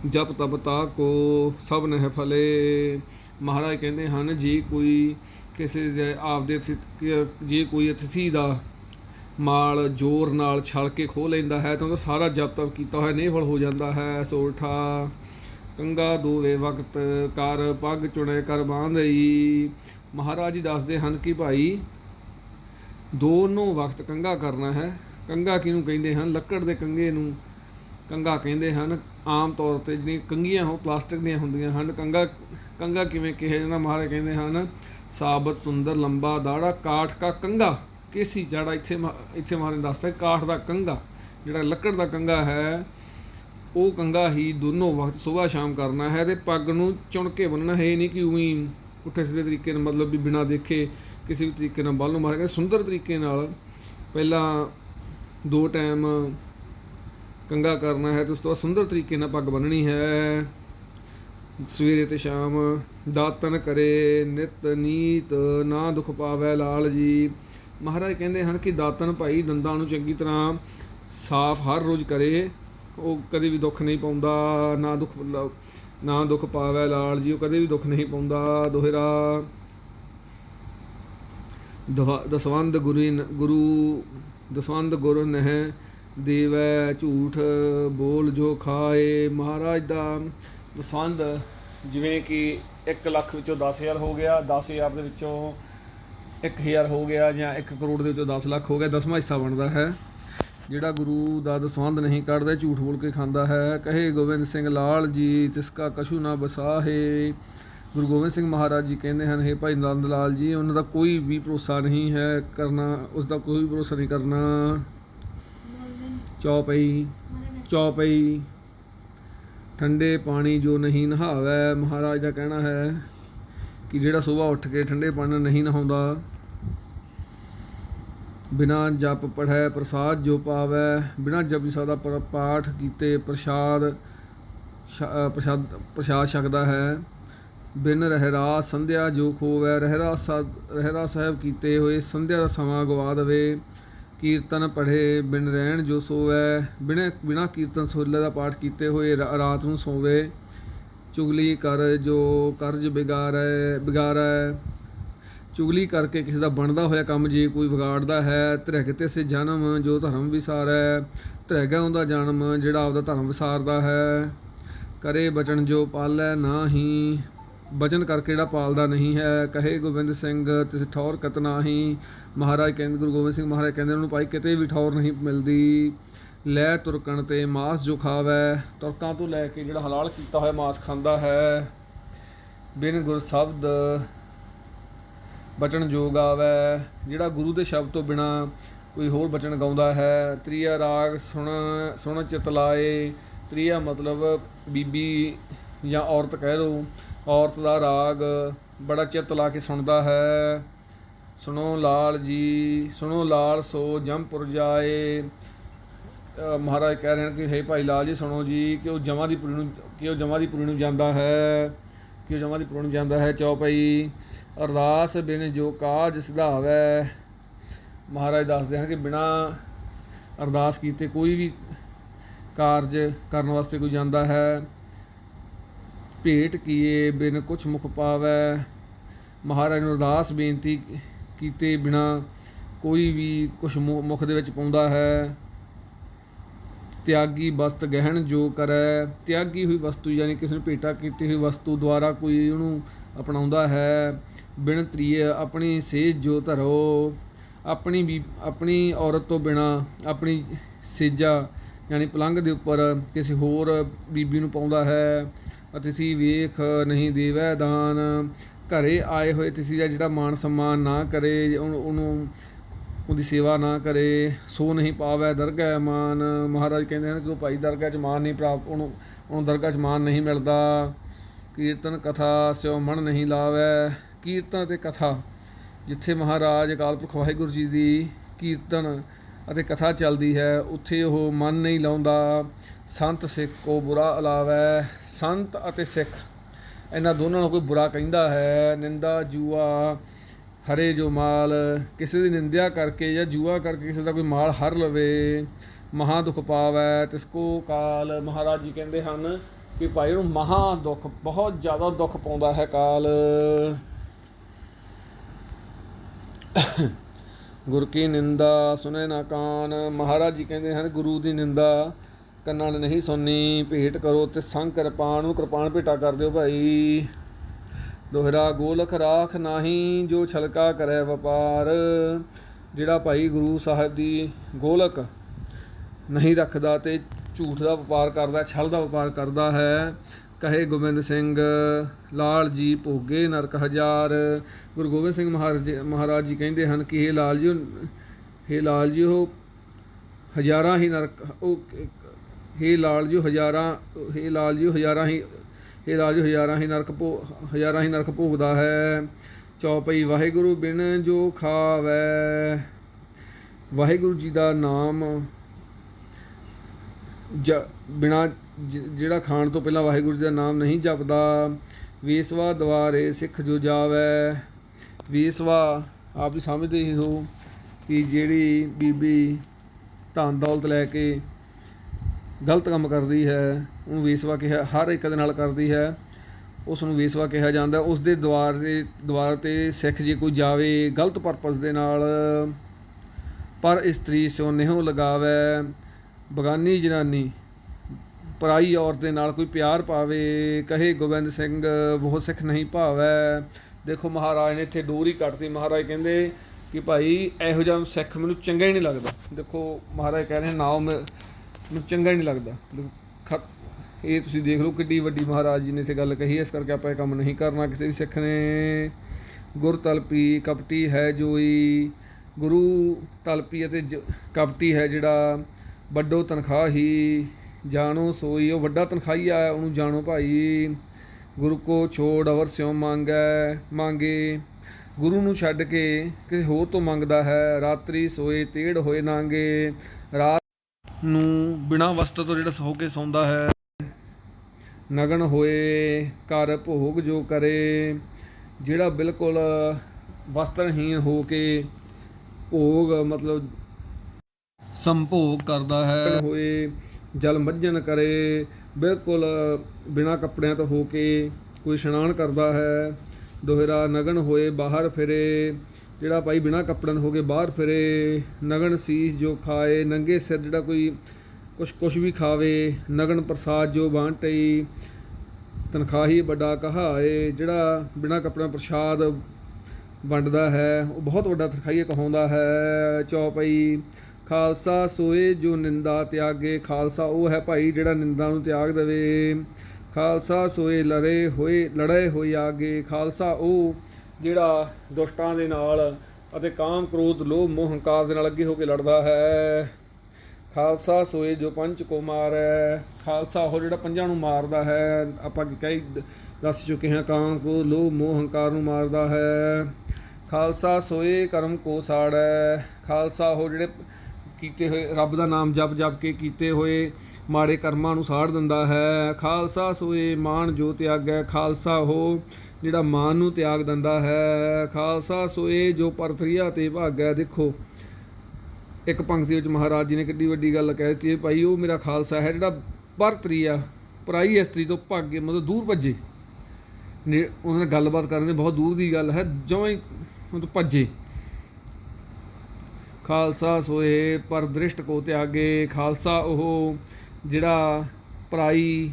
ਜਪ ਤਪ ਤਾ ਕੋ ਸਭ ਨਹਿ ਫਲੇ। ਮਹਾਰਾਜ ਕਹਿੰਦੇ ਹਨ, ਜੇ ਕੋਈ ਕਿਸੇ ਦੇ ਆਪਦੇ ਅਥਿ- ਜੇ ਕੋਈ ਅਤਿਥੀ ਦਾ ਮਾਲ ਜ਼ੋਰ ਨਾਲ ਛਲ ਕੇ ਖੋਹ ਲੈਂਦਾ ਹੈ, ਤਾਂ ਉਹਦਾ ਸਾਰਾ ਜਪ ਤਪ ਕੀਤਾ ਹੋਇਆ ਨਿਫਲ ਹੋ ਜਾਂਦਾ ਹੈ ਸੋਠਾ ਕੰਗਾ ਦੋਵੇ ਵਕਤ ਕਰ ਪੱਗ ਚੁਣੇ ਕਰ ਬਾਂਧਈ ਮਹਾਰਾਜ ਜੀ ਦੱਸਦੇ ਹਨ ਕਿ ਭਾਈ, ਦੋਨੋਂ ਵਕਤ ਕੰਗਾ ਕਰਨਾ ਹੈ। ਕੰਗਾ ਕਿਹਨੂੰ ਕਹਿੰਦੇ ਹਨ? ਲੱਕੜ ਦੇ ਕੰਗੇ ਨੂੰ ਕੰਗਾ ਕਹਿੰਦੇ ਹਨ। ਆਮ ਤੌਰ ਤੇ ਜਿਹੜੀਆਂ ਕੰਗੀਆਂ ਉਹ ਪਲਾਸਟਿਕ ਦੀਆਂ ਹੁੰਦੀਆਂ ਹਨ। ਕੰਗਾ ਕੰਗਾ ਕਿਵੇਂ ਕਿਹਾ ਜਾਂਦਾ ਮਹਾਰਾਜ ਕਹਿੰਦੇ ਹਨ? ਸਾਬਤ, ਸੁੰਦਰ, ਲੰਬਾ, ਦਾੜਾ, ਕਾਠ ਕਾ ਕੰਗਾ। ਕੇਸੀ ਜਿਹੜਾ ਇੱਥੇ ਮਹਾ- ਇੱਥੇ ਮਹਾਰਾਜ ਦੱਸਦਾ ਕਾਠ ਦਾ ਕੰਗਾ, ਜਿਹੜਾ ਲੱਕੜ ਦਾ ਕੰਗਾ ਹੈ ਉਹ ਕੰਗਾ ਹੀ ਦੋਨੋਂ ਵਕਤ ਸਵੇਰ ਸ਼ਾਮ ਕਰਨਾ ਹੈ ਤੇ ਪੱਗ ਨੂੰ ਚੁਣ ਕੇ ਬੰਨਣਾ ਹੈ ਨਹੀਂ ਕਿ ਉਹੀ ਪੁੱਠੇ ਸਿੱਧੇ ਤਰੀਕੇ ਨਾਲ, ਮਤਲਬ ਵੀ ਬਿਨਾਂ ਦੇਖੇ ਕਿਸੇ ਵੀ ਤਰੀਕੇ ਨਾਲ ਬਲ ਨੂੰ ਮਾਰਿਆ ਸੁੰਦਰ ਤਰੀਕੇ ਨਾਲ ਪਹਿਲਾਂ ਦੋ ਟਾਈਮ ਕੰਗਾ ਕਰਨਾ ਹੈ ਤੇ ਉਸ ਤੋਂ ਬਾਅਦ ਸੁੰਦਰ ਤਰੀਕੇ ਨਾਲ ਪੱਗ ਬੰਨਣੀ ਹੈ। ਸਵੇਰੇ ਤੇ ਸ਼ਾਮ ਦਾਤਨ ਕਰੇ, ਨਿਤ ਨੀਤ ਨਾ ਦੁਖ ਪਾਵੇ ਲਾਲ ਜੀ। ਮਹਾਰਾਜ ਕਹਿੰਦੇ ਹਨ ਕਿ ਦਾਤਨ ਭਾਈ ਦੰਦਾਂ ਨੂੰ ਚੰਗੀ ਤਰ੍ਹਾਂ ਸਾਫ਼ ਹਰ ਰੋਜ਼ ਕਰੇ। ਉਹ ਕਦੇ ਵੀ ਦੁੱਖ ਨਹੀਂ ਪਾਉਂਦਾ, ਨਾ ਦੁੱਖ ਲ- ਨਾ ਦੁੱਖ ਪਾਵੇ ਲਾਲ ਜੀ, ਉਹ ਕਦੇ ਵੀ ਦੁੱਖ ਨਹੀਂ ਪਾਉਂਦਾ, ਦੋਹਰਾ। ਦਵਾ- ਦਸਵੰਦ ਗੁਰੂ ਨ- ਗੁਰੂ, ਦਸਵੰਦ ਗੁਰੂ ਨਹਿ ਦੇਵੈ ਝੂਠ, ਬੋਲ ਜੋ ਖਾਏ ਮਹਾਰਾਜ ਦਾ। ਦਸਵੰਦ ਜਿਵੇਂ ਕਿ 1 ਲੱਖ ਵਿੱਚੋਂ 10000 ਹੋ ਗਿਆ 10000 ਦੇ ਵਿੱਚੋਂ 1000 ਹੋ ਗਿਆ ਜਾਂ 1 ਕਰੋੜ ਦੇ ਵਿੱਚੋਂ 10 ਲੱਖ ਹੋ ਗਿਆ, ਦਸਵਾਂ ਹਿੱਸਾ ਬਣਦਾ ਹੈ। ਜਿਹੜਾ ਗੁਰੂ ਦਾ ਦਸਵੰਦ ਨਹੀਂ ਕੱਢਦਾ, ਝੂਠ ਬੋਲ ਕੇ ਖਾਂਦਾ ਹੈ। ਕਹੇ ਗੋਬਿੰਦ ਸਿੰਘ ਲਾਲ ਜੀ, ਤਿਸ ਕਾ ਕਛੂ ਨਾ ਬਸਾਹੇ। ਗੁਰੂ ਗੋਬਿੰਦ ਸਿੰਘ ਮਹਾਰਾਜ ਜੀ ਕਹਿੰਦੇ ਹਨ हे ਭਾਈ ਨੰਦ ਲਾਲ ਜੀ, ਉਹਨਾਂ ਦਾ ਕੋਈ ਵੀ ਭਰੋਸਾ ਨਹੀਂ ਹੈ ਕਰਨਾ, ਉਸ ਦਾ ਕੋਈ ਵੀ ਭਰੋਸਾ ਨਹੀਂ ਕਰਨਾ। ਚੌਪਈ ਚੌਪਈ ਠੰਡੇ ਪਾਣੀ ਜੋ ਨਹੀਂ ਨਹਾਵੇ, ਮਹਾਰਾਜ ਦਾ ਕਹਿਣਾ ਹੈ ਕਿ ਜਿਹੜਾ ਸਵੇਰ ਉੱਠ ਕੇ ਠੰਡੇ ਪਾਣੀ ਨਾਲ ਨਹੀਂ ਨਹਾਉਂਦਾ ਬਿਨਾ ਜਪ ਪੜ੍ਹੈ ਪ੍ਰਸਾਦ ਜੋ ਪਾਵੈ, ਬਿਨਾ ਜਪੀ ਸਕਦਾ ਪਰ ਪਾਠ ਕੀਤੇ ਪ੍ਰਸਾਦ ਸ਼- ਪ੍ਰਸਾਦ ਪ੍ਰਸਾਦ ਛਕਦਾ ਹੈ। ਬਿਨ ਰਹਿਰਾ ਸੰਧਿਆ ਜੋ ਖੋਵੈ, ਰਹਿਰਾ ਸਦ ਰਹਿਰਾ ਸਾਹਿਬ ਕੀਤੇ ਹੋਏ ਸੰਧਿਆ ਦਾ ਸਮਾਂ ਗਵਾ ਦੇਵੇ। ਕੀਰਤਨ ਪੜ੍ਹੇ ਬਿਨ ਰਹਿਣ ਜੋ ਸੋਵੈ, ਬਿਨਾ ਬਿਨਾ ਕੀਰਤਨ ਸੋਲੇ ਦਾ ਪਾਠ ਕੀਤੇ ਹੋਏ ਰਾ- ਰਾਤ ਨੂੰ ਸੋਵੇ। ਚੁਗਲੀ ਕਰ ਜੋ ਕਰਜ ਬਿਗਾਰੈ ਬਿਗਾਰੈ ਚੁਗਲੀ ਕਰਕੇ ਕਿਸੇ ਦਾ ਬਣਦਾ ਹੋਇਆ ਕੰਮ ਜੇ ਕੋਈ ਵਿਗਾੜਦਾ ਹੈ ਧ੍ਰਿਗ ਤੇ ਸੇ ਜਨਮ ਜੋ ਧਰਮ ਵਿਸਾਰੈ ਧ੍ਰਿਗਾ ਉਹਦਾ ਜਨਮ ਜਿਹੜਾ ਆਪਦਾ ਧਰਮ ਵਿਸਾਰਦਾ ਹੈ। ਕਰੇ ਬਚਨ ਜੋ ਪਾਲੈ ਨਾਹੀ, ਬਚਨ ਕਰਕੇ ਜਿਹੜਾ ਪਾਲਦਾ ਨਹੀਂ ਹੈ। ਕਹੇ ਗੋਬਿੰਦ ਸਿੰਘ, ਤਿਸ ਠੌਰ ਕਤ ਨਾਹੀ। ਮਹਾਰਾਜ ਕਹਿੰਦੇ, ਗੁਰੂ ਗੋਬਿੰਦ ਸਿੰਘ ਮਹਾਰਾਜ ਕਹਿੰਦੇ ਉਹਨੂੰ ਭਾਈ ਕਿਤੇ ਵੀ ਠੌਰ ਨਹੀਂ ਮਿਲਦੀ। ਲੈ ਤੁਰਕਣ ਤੇ ਮਾਸ ਜੋ ਖਾਵੈ, ਤੁਰਕਾਂ ਤੋਂ ਲੈ ਕੇ ਜਿਹੜਾ ਹਲਾਲ ਕੀਤਾ ਹੋਇਆ ਮਾਸ ਖਾਂਦਾ ਹੈ। ਬਿਨ ਗੁਰ ਸ਼ਬਦ ਬਚਨ ਜੋਗ ਆਵੈ, ਜਿਹੜਾ ਗੁਰੂ ਦੇ ਸ਼ਬਦ ਤੋਂ ਬਿਨਾ ਕੋਈ ਹੋਰ ਬਚਨ ਗਾਉਂਦਾ ਹੈ। ਤ੍ਰੀਆ ਰਾਗ ਸੁਣ ਸੁਣ ਚਿਤ ਲਾਏ। ਤ੍ਰੀਆ ਮਤਲਬ ਬੀਬੀ ਜਾਂ ਔਰਤ ਕਹਿ ਲਓ, ਔਰਤ ਦਾ ਰਾਗ ਬੜਾ ਚਿੱਤ ਲਾ ਕੇ ਸੁਣਦਾ ਹੈ। ਸੁਣੋ ਲਾਲ ਜੀ, ਸੁਣੋ ਲਾਲ ਸੋ ਜੰਪੁਰ ਜਾਏ। ਮਹਾਰਾਜ ਕਹਿ ਰਹੇ ਹਨ ਕਿ, ਹੇ ਭਾਈ ਲਾਲ ਜੀ, ਸੁਣੋ ਜੀ, ਕਿ ਉਹ ਜਮਾਂ ਦੀ ਪੁਰੀ ਨੂੰ, ਕਿ ਉਹ ਜਮਾਂ ਦੀ ਪੁਰੀ ਨੂੰ ਜਾਂਦਾ ਹੈ। ਕਿ ਉਹ ਜਮਾਂ ਦੀ ਪੁਰੀ ਜਾਂਦਾ ਹੈ। ਚੌਪਈ ਅਰਦਾਸ ਬਿਨ ਜੋ ਕਾਜ ਸਿਧਾਵੈ। ਮਹਾਰਾਜ ਦੱਸਦੇ ਹਨ ਕਿ ਬਿਨਾ ਅਰਦਾਸ ਕੀਤੇ ਕੋਈ ਵੀ ਕਾਰਜ ਕਰਨ ਵਾਸਤੇ ਕੋਈ ਜਾਂਦਾ ਹੈ। ਭੇਟ ਕੀਏ ਬਿਨ ਕੁਛ ਮੁਖ ਪਾਵੈ। ਮਹਾਰਾਜ ਨੂੰ ਅਰਦਾਸ ਬੇਨਤੀ ਕੀਤੇ ਬਿਨਾ ਕੋਈ ਵੀ ਕੁਛ ਮੁ- ਮੁਖ ਦੇ ਵਿੱਚ ਪਾਉਂਦਾ ਹੈ। ਤਿਆਗੀ ਵਸਤ ਗਹਿਣ ਜੋ ਕਰੈ। ਤਿਆਗੀ ਹੋਈ ਵਸਤੂ ਯਾਨੀ ਕਿਸੇ ਨੂੰ ਭੇਟਾ ਕੀਤੀ ਹੋਈ ਵਸਤੂ ਦੁਆਰਾ ਕੋਈ ਉਹਨੂੰ ਅਪਣਾਉਂਦਾ ਹੈ। ਬਿਨ ਤ੍ਰੀਏ ਆਪਣੀ ਸੇਜ ਜੋ ਧਰੋ। ਆਪਣੀ ਵੀ, ਆਪਣੀ ਔਰਤ ਤੋਂ ਬਿਨਾ ਆਪਣੀ ਸੇਜਾ ਯਾਨੀ ਪਲੰਘ ਦੇ ਉੱਪਰ ਕਿਸੇ ਹੋਰ ਬੀਬੀ ਨੂੰ ਪਾਉਂਦਾ ਹੈ। ਅਤਿਥੀ ਵੇਖ ਨਹੀਂ ਦੇਵੈ ਦਾਨ। ਘਰੇ ਆਏ ਹੋਏ ਤਿਥੀ ਦਾ ਜਿਹੜਾ ਮਾਨ ਸਨਮਾਨ ਨਾ ਕਰੇ ਉਹਨੂੰ ਉਹਦੀ ਸੇਵਾ ਨਾ ਕਰੇ, ਸੋ ਨਹੀਂ ਪਾਵੈ ਦਰਗਾਹ ਮਾਨ। ਮਹਾਰਾਜ ਕਹਿੰਦੇ ਹਨ ਕਿ ਉਹ ਭਾਈ ਦਰਗਾਹ 'ਚ ਮਾਨ ਨਹੀਂ ਪ੍ਰਾਪਤ ਉਹਨੂੰ ਉਹਨੂੰ ਦਰਗਾਹ 'ਚ ਮਾਨ ਨਹੀਂ ਮਿਲਦਾ। ਕੀਰਤਨ ਕਥਾ ਸਿਉ ਮਨ ਨਹੀਂ ਲਾਵੈ। ਕੀਰਤਨ ਤੇ ਕਥਾ, ਜਿੱਥੇ ਮਹਾਰਾਜ ਅਕਾਲ ਪੁਰਖ ਵਾਹਿਗੁਰੂ ਜੀ ਦੀ ਕੀਰਤਨ ਅਤੇ ਕਥਾ ਚੱਲਦੀ ਹੈ, ਉੱਥੇ ਉਹ ਮਨ ਨਹੀਂ ਲਾਉਂਦਾ। ਸੰਤ ਸਿੱਖ ਕੋ ਬੁਰਾ ਅਲਾਵੈ। ਸੰਤ ਅਤੇ ਸਿੱਖ, ਇਹਨਾਂ ਦੋਨਾਂ ਨੂੰ ਕੋਈ ਬੁਰਾ ਕਹਿੰਦਾ ਹੈ। ਨਿੰਦਾ, ਜੂਆ ਹਰੇ ਜੋ ਮਾਲ, ਕਿਸੇ ਦੀ ਨਿੰਦਿਆ ਕਰਕੇ ਜਾਂ ਜੂਆ ਕਰਕੇ ਕਿਸੇ ਦਾ ਕੋਈ ਮਾਲ ਹਰ ਲਵੇ, ਮਹਾ ਦੁਖ ਪਾਵੈ, ਤਿਸ ਕੋ ਕਾਲ। ਮਹਾਰਾਜ ਜੀ ਕਹਿੰਦੇ ਹਨ ਕਿ ਭਾਈ ਨੂੰ ਮਹਾ ਦੁੱਖ, ਬਹੁਤ ਜ਼ਿਆਦਾ ਦੁੱਖ ਪਾਉਂਦਾ ਹੈ ਕਾਲ। ਗੁਰ ਕੀ ਨਿੰਦਾ ਸੁਨੇ ਨਾ ਕਾਨ। ਮਹਾਰਾਜ ਜੀ ਕਹਿੰਦੇ ਹਨ, ਗੁਰੂ ਦੀ ਨਿੰਦਾ ਕੰਨਾਂ ਨੇ ਨਹੀਂ ਸੁਣਨੀ ਭੇਟ ਕਰੋ ਤੇ ਸੰਗ ਕਿਰਪਾਨ ਨੂੰ, ਕਿਰਪਾਨ ਭੇਟਾ ਕਰ ਦਿਓ ਭਾਈ। ਦੋਹਰਾ ਗੋਲਖ ਰਾਖ ਨਾਹੀ, ਜੋ ਛਲਕਾ ਕਰੇ ਵਪਾਰ। ਜਿਹੜਾ ਭਾਈ ਗੁਰੂ ਸਾਹਿਬ ਦੀ ਗੋਲਕ ਨਹੀਂ ਰੱਖਦਾ ਤੇ ਝੂਠ ਦਾ ਵਪਾਰ ਕਰਦਾ, ਛਲ ਦਾ ਵਪਾਰ ਕਰਦਾ ਹੈ, ਕਹੇ ਗੋਬਿੰਦ ਸਿੰਘ, ਲਾਲ ਜੀ ਭੋਗੇ ਨਰਕ ਹਜ਼ਾਰ। ਗੁਰੂ ਗੋਬਿੰਦ ਸਿੰਘ ਮਹਾਰਾਜ ਜੀ- ਮਹਾਰਾਜ ਜੀ ਕਹਿੰਦੇ ਹਨ ਕਿ ਇਹ ਲਾਲ ਜੀ ਇਹ ਲਾਲ ਜੀ, ਉਹ ਹਜ਼ਾਰਾਂ ਹੀ ਨਰਕ ਉਹ ਹੇ ਲਾਲ ਜੀ ਹਜ਼ਾਰਾਂ ਹੇ ਲਾਲ ਜੀ ਹਜ਼ਾਰਾਂ ਹੀ ਹੇ ਰਾਜ ਹਜ਼ਾਰਾਂ ਹੀ ਨਰਕ ਭੋ, ਹਜ਼ਾਰਾਂ ਹੀ ਨਰਕ ਭੋਗਦਾ ਹੈ। ਚੌਪਈ ਵਾਹਿਗੁਰੂ ਬਿਨ ਜੋ ਖਾਵੈ। ਵਾਹਿਗੁਰੂ ਜੀ ਦਾ ਨਾਮ ਜ, ਬਿਨਾ ਜਿਹੜਾ ਖਾਣ ਤੋਂ ਪਹਿਲਾਂ ਵਾਹਿਗੁਰੂ ਜੀ ਦਾ ਨਾਮ ਨਹੀਂ ਜਪਦਾ। ਵੀਸਵਾ ਦਵਾਰੇ ਸਿੱਖ ਜੋ ਜਾਵੈ। ਵੀਸਵਾ, ਆਪ ਵੀ ਸਮਝਦੇ ਹੀ ਹੋ ਕਿ ਜਿਹੜੀ ਬੀਬੀ ਧਨ ਦੌਲਤ ਲੈ ਕੇ ਗਲਤ ਕੰਮ ਕਰਦੀ ਹੈ, ਉਹਨੂੰ ਵੇਸਵਾ ਕਿਹਾ, ਹਰ ਇੱਕ ਦੇ ਨਾਲ ਕਰਦੀ ਹੈ ਉਸ ਨੂੰ ਵੇਸਵਾ ਕਿਹਾ ਜਾਂਦਾ ਉਸ ਦੇ ਦੁਆਰ ਦੇ ਦੁਆਰ ਤੇ ਸਿੱਖ ਜੇ ਕੋਈ ਜਾਵੇ ਗਲਤ ਪਰਪਸ ਦੇ ਨਾਲ, ਪਰ ਇਸਤਰੀ ਸਿਓ ਨਿਹੋ ਲਗਾਵੇ, ਬਗਾਨੀ ਜਨਾਨੀ, ਪਰਾਈ ਔਰਤ ਦੇ ਨਾਲ ਕੋਈ ਪਿਆਰ ਪਾਵੇ, ਕਹੇ ਗੋਬਿੰਦ ਸਿੰਘ ਉਹ ਸਿੱਖ ਨਹੀਂ ਭਾਵੈ। ਦੇਖੋ ਮਹਾਰਾਜ ਨੇ ਇੱਥੇ ਡੋਰੀ ਕੱਟਤੀ, ਮਹਾਰਾਜ ਕਹਿੰਦੇ ਕਿ ਭਾਈ ਇਹੋ ਜਿਹਾ ਸਿੱਖ ਮੈਨੂੰ ਚੰਗਾ ਹੀ ਨਹੀਂ ਲੱਗਦਾ। ਦੇਖੋ ਮਹਾਰਾਜ ਕਹਿ ਰਹੇ ਨਾਮ ਮੈਨੂੰ ਚੰਗਾ ਨਹੀਂ ਲੱਗਦਾ। ਖ- ਇਹ ਤੁਸੀਂ ਦੇਖ ਲਓ ਕਿੱਡੀ ਵੱਡੀ ਮਹਾਰਾਜ ਜੀ ਨੇ ਇੱਥੇ ਗੱਲ ਕਹੀ ਹੈ, ਇਸ ਕਰਕੇ ਆਪਾਂ ਇਹ ਕੰਮ ਨਹੀਂ ਕਰਨਾ। ਕਿਸੇ ਵੀ ਸਿੱਖ ਨੇ ਗੁਰ ਤਲਪੀ ਕਪਟੀ ਹੈ ਜੋਈ ਗੁਰੂ ਤਲਪੀ ਅਤੇ ਜ- ਕਪਟੀ ਹੈ ਜਿਹੜਾ ਵੱਡੋ ਤਨਖਾਹ ਹੀ ਜਾਣੋ ਸੋਈ। ਉਹ ਵੱਡਾ ਤਨਖਾਹੀ ਆ ਉਹਨੂੰ ਜਾਣੋ ਭਾਈ। ਗੁਰੂ ਕੋ ਛੋੜ ਅਵਰ ਸਿਉ ਮੰਗੈ ਮੰਗੇ। ਗੁਰੂ ਨੂੰ ਛੱਡ ਕੇ ਕਿਸੇ ਹੋਰ ਤੋਂ ਮੰਗਦਾ ਹੈ। ਰਾਤਰੀ ਸੋਏ ਤੇੜ ਹੋਏ ਨਾਂਗੇ। ਰਾਤ ਨੂੰ ਬਿਨਾਂ ਵਸਤਰ ਤੋਂ ਜਿਹੜਾ ਸੌ ਕੇ ਸੌਂਦਾ ਹੈ। ਨਗਨ ਹੋਏ ਕਰ ਭੋਗ ਜੋ ਕਰੇ, ਜਿਹੜਾ ਬਿਲਕੁਲ ਵਸਤਰਹੀਣ ਹੋ ਕੇ ਭੋਗ ਮਤਲਬ ਸੰਭੋਗ ਕਰਦਾ ਹੈ। ਹੋਏ, ਜਲ ਮੱਜਨ ਕਰੇ, ਬਿਲਕੁਲ ਬਿਨਾ ਕੱਪੜਿਆਂ ਤੋਂ ਹੋ ਕੇ ਕੋਈ ਇਸ਼ਨਾਨ ਕਰਦਾ ਹੈ। ਦੋਹਰਾ ਨਗਨ ਹੋਏ, ਬਾਹਰ ਫਿਰੇ ਜਿਹੜਾ ਭਾਈ ਬਿਨਾ ਕੱਪੜਿਆਂ ਹੋ ਕੇ ਬਾਹਰ ਫਿਰੇ, ਨਗਨ ਸੀਸ ਜੋ ਖਾਏ, ਨੰਗੇ ਸਿਰ ਜਿਹੜਾ ਕੋਈ ਕੁਛ ਕੁਛ ਵੀ ਖਾਵੇ, ਨਗਨ ਪ੍ਰਸਾਦ ਜੋ ਬਾਂਟਈ ਤਨਖਾਹੀ ਵੱਡਾ ਕਹਾਏ, ਜਿਹੜਾ ਬਿਨਾ ਕੱਪੜਿਆਂ ਪ੍ਰਸ਼ਾਦ ਵੰਡਦਾ ਹੈ, ਉਹ ਬਹੁਤ ਵੱਡਾ ਤਨਖਾਹੀਆ ਕਹਾਉਂਦਾ ਹੈ। ਚੌਪਈ ਖਾਲਸਾ ਸੋਏ ਜੋ ਨਿੰਦਾ ਤਿਆਗੇ, ਖਾਲਸਾ ਉਹ ਹੈ ਭਾਈ ਜਿਹੜਾ ਨਿੰਦਾ ਨੂੰ ਤਿਆਗ ਦੇਵੇ। ਖਾਲਸਾ ਸੋਏ ਲੜੇ ਹੋਏ ਲੜੇ ਹੋਏ ਆਗੇ, ਖਾਲਸਾ ਉਹ ਜਿਹੜਾ ਦੁਸ਼ਟਾਂ ਦੇ ਨਾਲ ਅਤੇ ਕਾਮ ਕ੍ਰੋਧ ਲੋਭ ਮੋਹ ਹੰਕਾਰ ਦੇ ਨਾਲ ਅੱਗੇ ਹੋ ਕੇ ਲੜਦਾ ਹੈ। ਖਾਲਸਾ ਸੋਏ ਜੋ ਪੰਚ ਕੋ ਮਾਰੈ। ਖਾਲਸਾ ਉਹ ਜਿਹੜਾ ਪੰਜਾਂ ਨੂੰ ਮਾਰਦਾ ਹੈ। ਆਪਾਂ ਕੀ ਕਈ ਦੱਸ ਚੁੱਕੇ ਹਾਂ, ਕਾਮ ਕੋ ਲੋਭ ਮੋਹ ਹੰਕਾਰ ਨੂੰ ਮਾਰਦਾ ਹੈ। ਖਾਲਸਾ ਸੋਏ ਕਰਮ ਕੋ ਸਾੜੈ। ਖਾਲਸਾ ਉਹ ਜਿਹੜੇ ਕੀਤੇ ਹੋਏ ਰੱਬ ਦਾ ਨਾਮ ਜਪ ਜਪ ਕੇ ਕੀਤੇ ਹੋਏ ਮਾੜੇ ਕਰਮਾਂ ਨੂੰ ਸਾੜ ਦਿੰਦਾ ਹੈ। ਖਾਲਸਾ ਸੋਏ ਮਾਨ ਜੋ ਤਿਆਗੈ। ਖਾਲਸਾ ਉਹ ਜਿਹੜਾ ਮਾਨ ਨੂੰ ਤਿਆਗ ਦਿੰਦਾ ਹੈ, ਖਾਲਸਾ ਸੋਏ ਜੋ ਪਰਥਰੀਆ ਤੇ ਭਾਗੈ ਦੇਖੋ। ਇੱਕ ਪੰਕਤੀ ਵਿੱਚ ਮਹਾਰਾਜ ਜੀ ਨੇ ਕਿੱਡੀ ਵੱਡੀ ਗੱਲ ਕਹਿ ਦਿੱਤੀ ਹੈ, ਭਾਈ, ਉਹ ਮੇਰਾ ਖਾਲਸਾ ਹੈ ਜਿਹੜਾ ਪਰਤਰੀਆ ਆ ਪਰਾਈ ਇਸਤਰੀ ਤੋਂ ਭਾਗੇ, ਮਤਲਬ ਦੂਰ ਭੱਜੇ। ਨੇ ਉਹਨਾਂ ਨਾਲ ਗੱਲਬਾਤ ਕਰਨ ਦੇ ਬਹੁਤ ਦੂਰ ਦੀ ਗੱਲ ਹੈ, ਜਮਾਂ ਹੀ ਮਤਲਬ ਭੱਜੇ। ਖਾਲਸਾ ਸੋਏ ਪਰ ਦ੍ਰਿਸ਼ਟ ਕੋ ਤਿਆਗੇ, ਖਾਲਸਾ ਉਹ ਜਿਹੜਾ ਪਰਾਈ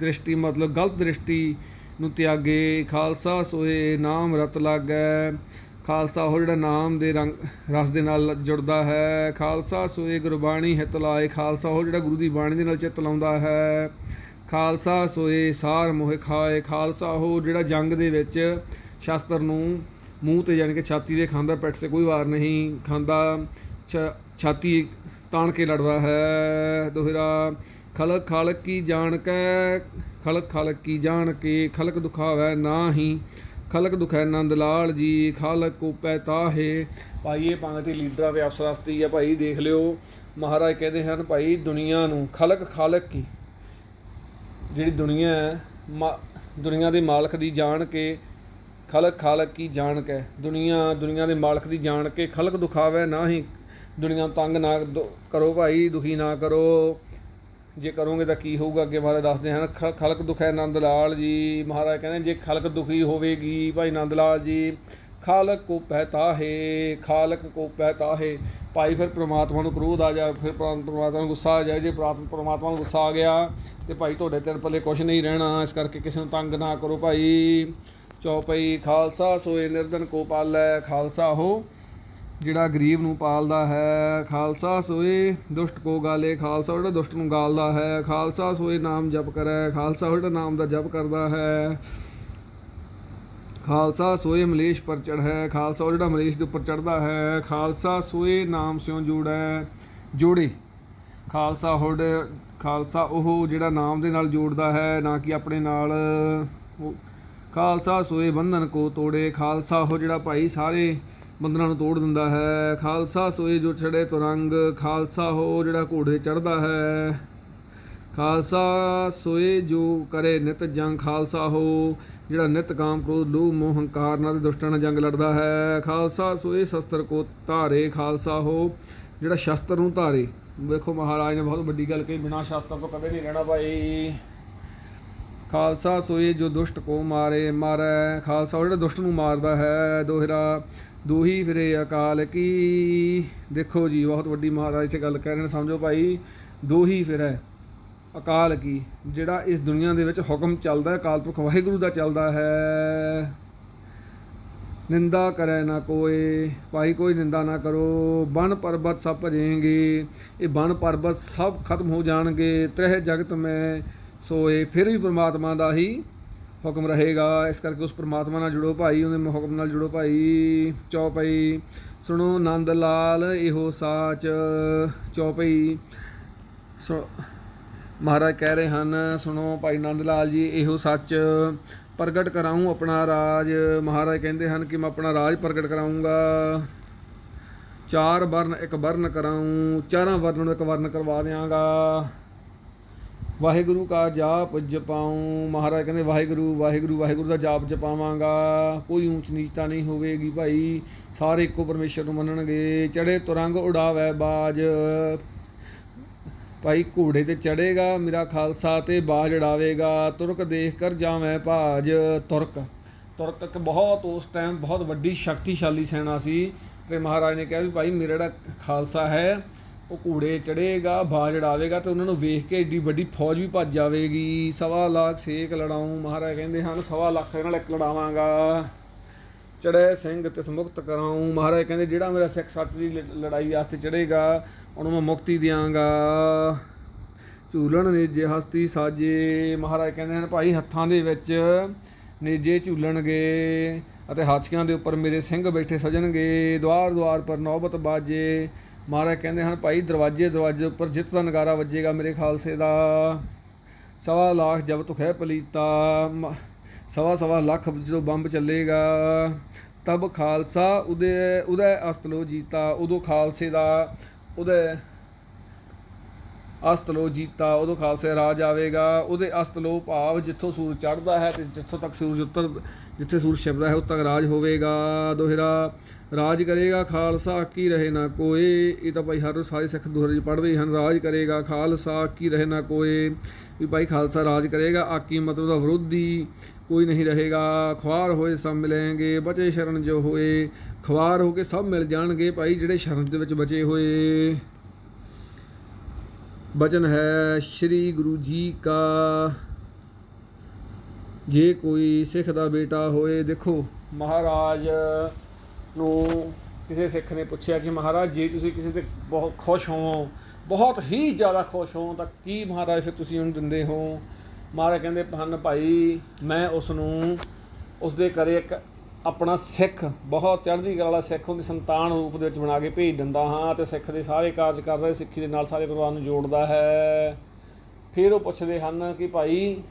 ਦ੍ਰਿਸ਼ਟੀ, ਮਤਲਬ ਗਲਤ ਦ੍ਰਿਸ਼ਟੀ ਨੂੰ ਤਿਆਗੇ, ਖਾਲਸਾ ਸੋਏ ਨਾਮ ਰਤ ਲਾਗੈ। ਖਾਲਸਾ ਉਹ ਜਿਹੜਾ ਨਾਮ ਦੇ ਰੰਗ, ਰਸ ਦੇ ਨਾਲ ਜੁੜਦਾ ਹੈ। ਖਾਲਸਾ ਸੋਏ ਗੁਰਬਾਣੀ ਹਿਤ ਲਾਏ। ਖਾਲਸਾ ਉਹ ਜਿਹੜਾ ਗੁਰੂ ਦੀ ਬਾਣੀ ਦੇ ਨਾਲ ਚਿੱਤ ਲਾਉਂਦਾ ਹੈ। ਖਾਲਸਾ ਸੋਏ ਸਾਰ ਮੋਹਿ ਖਾਏ। ਖਾਲਸਾ ਉਹ ਜਿਹੜਾ ਜੰਗ ਦੇ ਵਿੱਚ ਸ਼ਾਸਤਰ ਨੂੰ ਮੂੰਹ ਤੇ ਯਾਨੀ ਕਿ ਛਾਤੀ ਦੇ ਖਾਂਦਾ, ਪਿੱਠ ਤੇ ਕੋਈ ਵਾਰ ਨਹੀਂ ਖਾਂਦਾ, ਛ- ਛਾਤੀ ਤਾਣ ਕੇ ਲੜਦਾ ਹੈ। ਦੋਹਰਾ ਖਲਕ ਖਾਲਕ ਕੀ ਜਾਣ ਕੈ, ਖਲਕ ਖਾਲਕ ਕੀ ਜਾਣ ਕੇ, ਖਲਕ ਦੁਖਾਵੈ ਨਾਹੀ, ਖਲਕ ਦੁਖੈ ਨੰਦ ਲਾਲ ਜੀ, ਖਾਲਕ ਕੋ ਪੈ ਤਾਹੇ। ਭਾਈ ਇਹ ਪੰਗਤੀ ਲੀਡਰਾਂ ਤੇ ਅਫਸਰਾਸਤੀ ਆ, ਭਾਈ ਦੇਖ ਲਿਓ, ਮਹਾਰਾਜ ਕਹਿੰਦੇ ਹਨ, ਭਾਈ ਦੁਨੀਆ ਨੂੰ ਖਲਕ ਖਾਲਕ ਕੀ? ਜਿਹੜੀ ਦੁਨੀਆ ਹੈ, ਮਾ- ਦੁਨੀਆ ਦੇ ਮਾਲਕ ਦੀ ਜਾਣ ਕੇ, ਖਲਕ ਖਾਲਕ ਕੀ ਜਾਣ ਕੇ? ਦੁਨੀਆ ਦੁਨੀਆ ਦੇ ਮਾਲਕ ਦੀ ਜਾਣ ਕੇ ਖਲਕ ਦੁਖਾਵੇ ਨਾ ਹੀ ਦੁਨੀਆ ਤੰਗ ਨਾ ਦੁ- ਕਰੋ ਭਾਈ, ਦੁਖੀ ਨਾ ਕਰੋ। ਜੇ ਕਰੋਗੇ ਤਾਂ ਕੀ ਹੋਊਗਾ? ਅੱਗੇ ਮਹਾਰਾਜ ਦੱਸਦੇ ਹਨ ਖਲਕ ਦੁਖ ਹੈ ਨੰਦ ਲਾਲ ਜੀ। ਮਹਾਰਾਜ ਕਹਿੰਦੇ ਜੇ ਖਲਕ ਦੁਖੀ ਹੋਵੇਗੀ, ਭਾਈ ਨੰਦ ਲਾਲ ਜੀ, ਖਾਲਕ ਕੋ ਪਹਿਤਾ ਹੈ ਖਾਲਕ ਕੋ ਪਹਿਤਾ ਹੈ ਭਾਈ ਫਿਰ ਪ੍ਰਮਾਤਮਾ ਨੂੰ ਕ੍ਰੋਧ ਆ ਜਾ, ਫਿਰ ਪ੍ਰ- ਪ੍ਰਮਾਤਮਾ ਨੂੰ ਗੁੱਸਾ ਆ ਜਾ, ਜੇ ਪ੍ਰਾਤ- ਪ੍ਰਮਾਤਮਾ ਨੂੰ ਗੁੱਸਾ ਆ ਗਿਆ ਤੇ ਭਾਈ ਤੁਹਾਡੇ ਤੇਰੇ ਪੱਲੇ ਕੁਝ ਨਹੀਂ ਰਹਿਣਾ, ਇਸ ਕਰਕੇ ਕਿਸੇ ਨੂੰ ਤੰਗ ਨਾ ਕਰੋ ਭਾਈ। ਚੌਪਈ, ਖਾਲਸਾ ਸੋਏ ਨਿਰਧਨ ਕੋ ਪਾਲੈ, ਖਾਲਸਾ ਹੋ ਜਿਹੜਾ ਗਰੀਬ ਨੂੰ ਪਾਲਦਾ ਹੈ, ਖਾਲਸਾ ਸੋਏ ਦੁਸ਼ਟ ਕੋ ਗਾਲੇ, ਖਾਲਸਾ ਉਹ ਜਿਹੜਾ ਦੁਸ਼ਟ ਨੂੰ ਗਾਲਦਾ ਹੈ, ਖਾਲਸਾ ਸੋਏ ਨਾਮ ਜਪ ਕਰੈ, ਖਾਲਸਾ ਉਹ ਜਿਹੜਾ ਨਾਮ ਦਾ ਜਪ ਕਰਦਾ ਹੈ। ਖਾਲਸਾ ਸੋਏ ਮਲੇਸ਼ ਪਰ ਚੜ੍ਹੈ, ਖਾਲਸਾ ਉਹ ਜਿਹੜਾ ਮਲੇਸ਼ ਦੇ ਉੱਪਰ ਚੜਦਾ ਹੈ, ਖਾਲਸਾ ਸੋਏ ਨਾਮ ਸਿਉ ਜੋੜੈ, ਜੋੜੇ। ਖਾਲਸਾ ਹੋੜ ਖਾਲਸਾ ਉਹ ਜਿਹੜਾ ਨਾਮ ਦੇ ਨਾਲ ਜੋੜਦਾ ਹੈ, ਨਾ ਕਿ ਆਪਣੇ ਨਾਲ। ਖਾਲਸਾ ਸੋਏ ਬੰਧਨ ਕੋ ਤੋੜੇ, ਖਾਲਸਾ ਉਹ ਜਿਹੜਾ ਭਾਈ ਸਾਰੇ ਬੰਧਨਾਂ ਨੂੰ ਤੋੜ ਦਿੰਦਾ ਹੈ। ਖਾਲਸਾ ਸੋਏ ਜੋ ਚੜੇ ਤੁਰੰਗ ਖਾਲਸਾ ਹੋ ਜਿਹੜਾ ਘੋੜੇ ਚੜਦਾ ਹੈ। ਖਾਲਸਾ ਸੋਏ ਜੋ ਕਰੇ ਨਿਤ ਜੰਗ, ਖਾਲਸਾ ਹੋ ਜਿਹੜਾ ਨਿਤ ਕਾਮ ਕ੍ਰੋਧ ਲੋਭ ਮੋਹ, ਹੰਕਾਰ ਨਾਲ ਦੁਸ਼ਟਾਂ ਨਾਲ ਜੰਗ ਲੜਦਾ ਹੈ। ਖਾਲਸਾ ਸੋਏ ਸ਼ਸਤਰ ਕੋ ਧਾਰੇ, ਖਾਲਸਾ ਹੋ ਜਿਹੜਾ ਸ਼ਸਤਰ ਨੂੰ ਧਾਰੇ। ਵੇਖੋ ਮਹਾਰਾਜ ਨੇ ਬਹੁਤ ਵੱਡੀ ਗੱਲ ਕਹੀ, ਬਿਨਾ ਸ਼ਸਤਰ ਤੋਂ ਕਦੇ ਨਹੀਂ ਰਹਿਣਾ ਭਾਈ। ਖਾਲਸਾ ਸੋਏ ਜੋ ਦੁਸ਼ਟ ਕੋ ਮਾਰੇ, ਮਾਰੈ। ਖਾਲਸਾ ਉਹ ਜਿਹੜਾ ਦੁਸ਼ਟ ਨੂੰ ਮਾਰਦਾ ਹੈ, ਦੋਹਰਾ ਦੋਹੀ ਫਿਰੇ ਅਕਾਲ ਕੀ। ਦੇਖੋ ਜੀ, ਬਹੁਤ ਵੱਡੀ ਮਹਾਰਾਜ ਇੱਥੇ ਗੱਲ ਕਹਿ ਰਹੇ ਨੇ, ਸਮਝੋ ਭਾਈ। ਦੋਹੀ ਫਿਰੈ ਅਕਾਲ ਕੀ, ਜਿਹੜਾ ਇਸ ਦੁਨੀਆ ਦੇ ਵਿੱਚ ਹੁਕਮ ਚੱਲਦਾ ਹੈ, ਅਕਾਲ ਪੁਰਖ ਵਾਹਿਗੁਰੂ ਦਾ ਚੱਲਦਾ ਹੈ। ਨਿੰਦਾ ਕਰੇ ਨਾ ਕੋਏ, ਭਾਈ ਕੋਈ ਨਿੰਦਾ ਨਾ ਕਰੋ। ਬਨ ਪਰਬਤ ਸਭ ਭਜੇਂਗੇ, ਇਹ ਬਨ ਪਰਬਤ ਸਭ ਖਤਮ ਹੋ ਜਾਣਗੇ। ਤ੍ਰਹਿ ਜਗਤ ਮੈਂ ਸੋਏ, ਫਿਰ ਵੀ ਪ੍ਰਮਾਤਮਾ ਦਾ ਹੀ ਹੁਕਮ ਰਹੇਗਾ। ਇਸ ਕਰਕੇ ਉਸ ਪ੍ਰਮਾਤਮਾ ਨਾਲ ਜੁੜੋ ਭਾਈ, ਉਹਦੇ ਹੁਕਮ ਨਾਲ ਜੁੜੋ ਭਾਈ। ਚੌਪਈ ਸੁਣੋ ਨੰਦ ਲਾਲ, ਇਹੋ ਸਾਚ ਚੌਪਈ ਸੋ, ਮਹਾਰਾਜ ਕਹਿ ਰਹੇ ਹਨ, ਸੁਣੋ ਭਾਈ ਨੰਦ ਲਾਲ ਜੀ, ਇਹੋ ਸੱਚ ਪ੍ਰਗਟ ਕਰਾਉਂ ਆਪਣਾ ਰਾਜ। ਮਹਾਰਾਜ ਕਹਿੰਦੇ ਹਨ ਕਿ ਮੈਂ ਆਪਣਾ ਰਾਜ ਪ੍ਰਗਟ ਕਰਾਉਂਗਾ ਚਾਰ ਵਰਨ ਇੱਕ ਵਰਨ ਕਰਾਉਂ ਚਾਰਾਂ ਵਰਨਾਂ ਨੂੰ ਇੱਕ ਵਰਨ ਕਰਵਾ ਦਿਆਂਗਾ। ਵਾਹਿਗੁਰੂ ਕਾ ਜਾਪ ਜਪਾਉਂ। ਮਹਾਰਾਜ ਕਹਿੰਦੇ, ਵਾਹਿਗੁਰੂ ਵਾਹਿਗੁਰੂ ਵਾਹਿਗੁਰੂ ਦਾ ਜਾਪ ਜਪਾਵਾਂਗਾ। ਕੋਈ ਊਂਚ ਨੀਚਤਾ ਨਹੀਂ ਹੋਵੇਗੀ ਭਾਈ। ਸਾਰੇ ਇੱਕੋ ਪਰਮੇਸ਼ਰ ਨੂੰ ਮੰਨਣਗੇ। ਚੜੇ ਤੁਰੰਗ ਉਡਾਵੇ ਬਾਜ। ਭਾਈ ਘੋੜੇ ਤੇ ਚੜੇਗਾ ਮੇਰਾ ਖਾਲਸਾ ਤੇ ਬਾਜ ਉਡਾਵੇਗਾ। ਤੁਰਕ ਦੇਖ ਕਰ ਜਾਵੇਂ ਭਾਜ। ਤੁਰਕ ਤੁਰਕ ਇੱਕ ਬਹੁਤ ਉਸ ਟਾਈਮ ਬਹੁਤ ਵੱਡੀ ਸ਼ਕਤੀਸ਼ਾਲੀ ਸੈਨਾ ਸੀ। ਤੇ ਮਹਾਰਾਜ ਨੇ ਕਿਹਾ ਵੀ ਭਾਈ, ਮੇਰਾ ਜਿਹੜਾ ਖਾਲਸਾ ਹੈ ਉਹ ਘੋੜੇ ਚੜੇਗਾ ਬਾਜ ਉਡਾਵੇਗਾ ਤੇ ਉਹਨਾਂ ਨੂੰ ਵੇਖ ਕੇ ਏਡੀ ਵੱਡੀ ਫੌਜ ਵੀ ਭੱਜ ਜਾਵੇਗੀ। ਸਵਾ ਲੱਖ ਸੇਕ ਲੜਾਉਂ, ਮਹਾਰਾਜ ਕਹਿੰਦੇ ਹਨ, ਸਵਾ ਲੱਖ ਦੇ ਨਾਲ ਇੱਕ ਲੜਾਵਾਂਗਾ। ਚੜੇ ਸਿੰਘ ਤਿਸ ਮੁਕਤ ਕਰਾਉਂ। ਮਹਾਰਾਜ ਕਹਿੰਦੇ, ਜਿਹੜਾ ਮੇਰਾ ਸਿੱਖ ਸੱਚ ਦੀ ਲ- ਲੜਾਈ ਵਾਸਤੇ ਚੜ੍ਹੇਗਾ, ਉਹਨੂੰ ਮੈਂ ਮੁਕਤੀ ਦਿਆਂਗਾ। ਝੂਲਣ ਨੇਜੇ ਹਸਤੀ ਸਾਜੇ। ਮਹਾਰਾਜ ਕਹਿੰਦੇ ਹਨ, ਭਾਈ ਹੱਥਾਂ ਦੇ ਵਿੱਚ ਨੇਜੇ ਝੂਲਣਗੇ ਅਤੇ ਹਾਥੀਆਂ ਦੇ ਉੱਪਰ ਮੇਰੇ ਸਿੰਘ ਬੈਠੇ ਸਜਣਗੇ। ਦਵਾਰ ਦਵਾਰ ਪਰ ਨੌਬਤ ਬਾਜੇ। ਮਹਾਰਾਜ ਕਹਿੰਦੇ ਹਨ, ਭਾਈ ਦਰਵਾਜੇ ਦਰਵਾਜੇ ਉੱਪਰ ਜਿੱਤ ਦਾ ਨਗਾਰਾ ਵੱਜੇਗਾ ਮੇਰੇ ਖਾਲਸੇ ਦਾ। ਸਵਾ ਲੱਖ ਜਬ ਤੁਖ ਪਲੀਤਾ, ਮ- ਸਵਾ ਸਵਾ ਲੱਖ ਜਦੋਂ ਬੰਬ ਚੱਲੇਗਾ, ਤਬ ਖਾਲਸਾ ਉਹਦੇ ਉਦੈ ਅਸਤਲੋ ਜੀਤਾ, ਉਦੋਂ ਖਾਲਸੇ ਦਾ ਉਹਦੇ ਅਸਤਲੋ ਜੀਤਾ ਉਦੋਂ ਖਾਲਸੇ ਰਾਜ ਆਵੇਗਾ। ਉਹਦੇ ਅਸਤਲੋ ਭਾਵ ਜਿੱਥੋਂ ਸੂਰਜ ਚੜ੍ਹਦਾ ਹੈ ਤੇ ਜਿੱਥੋਂ ਤੱਕ ਸੂਰਜ ਉੱਤਰ, ਜਿੱਥੇ ਸੂਰਜ ਛਿਪਦਾ ਹੈ, ਉੱਥੇ ਤੱਕ ਰਾਜ ਹੋਵੇਗਾ। ਦੋਹਰਾ, ਰਾਜ ਕਰੇਗਾ ਖਾਲਸਾ, ਕੀ ਰਹੇ ਨਾ ਕੋਏ। ਇਹ ਤਾਂ ਭਾਈ ਹਰ ਰੋਜ਼ ਸਾਰੇ ਸਿੱਖ ਦੋਹਰੇ ਪੜ੍ਹਦੇ ਹਨ। ਰਾਜ ਕਰੇਗਾ ਖਾਲਸਾ, ਕੀ ਰਹੇ ਨਾ ਕੋਏ। ਵੀ ਭਾਈ ਖਾਲਸਾ ਰਾਜ ਕਰੇਗਾ, ਆਕੀ ਮਤਲਬ ਦਾ ਵਿਰੋਧੀ। ਕੋਈ ਨਹੀਂ ਰਹੇਗਾ, ਖੁਆਰ ਹੋਏ ਸਭ ਮਿਲਣਗੇ, ਬਚੇ ਸ਼ਰਨ ਜੋ ਹੋਏ। ਖੁਆਰ ਹੋ ਕੇ ਸਭ ਮਿਲ ਜਾਣਗੇ, ਭਾਈ ਜਿਹੜੇ ਸ਼ਰਨ ਦੇ ਵਿੱਚ ਬਚੇ ਹੋਏ। ਬਚਨ ਹੈ ਸ੍ਰੀ ਗੁਰੂ ਜੀ ਕਾ। ਜੇ ਕੋਈ ਸਿੱਖ ਦਾ ਬੇਟਾ ਹੋਏ, ਦੇਖੋ, ਮਹਾਰਾਜ ਨੂੰ ਕਿਸੇ ਸਿੱਖ ਨੇ ਪੁੱਛਿਆ ਕਿ ਮਹਾਰਾਜ, ਜੇ ਤੁਸੀਂ ਕਿਸੇ ਤੇ ਬਹੁਤ ਖੁਸ਼ ਹੋ, ਬਹੁਤ ਹੀ ਜ਼ਿਆਦਾ ਖੁਸ਼ ਹੋ, ਤਾਂ ਕੀ ਮਹਾਰਾਜ ਫਿਰ ਤੁਸੀਂ ਉਹਨੂੰ ਦਿੰਦੇ ਹੋ? ਮਹਾਰਾਜ ਕਹਿੰਦੇ ਹਨ ਭਾਈ, ਮੈਂ ਉਸ ਨੂੰ ਉਸ ਦੇ ਘਰੇ ਇੱਕ ਆਪਣਾ ਸਿੱਖ, ਬਹੁਤ ਚੜ੍ਹਦੀ ਕਲਾ ਵਾਲਾ ਸਿੱਖ ਉਹਦੀ ਸੰਤਾਨ ਰੂਪ ਦੇ ਵਿੱਚ ਬਣਾ ਕੇ ਭੇਜ ਦਿੰਦਾ ਹਾਂ ਤੇ ਸਿੱਖ ਦੇ ਸਾਰੇ ਕਾਰਜ ਕਰਦਾ ਹੈ ਸਿੱਖੀ ਦੇ ਨਾਲ ਸਾਰੇ ਪਰਿਵਾਰ ਨੂੰ ਜੋੜਦਾ ਹੈ। ਫਿਰ ਉਹ ਪੁੱਛਦੇ ਹਨ ਕਿ ਭਾਈ,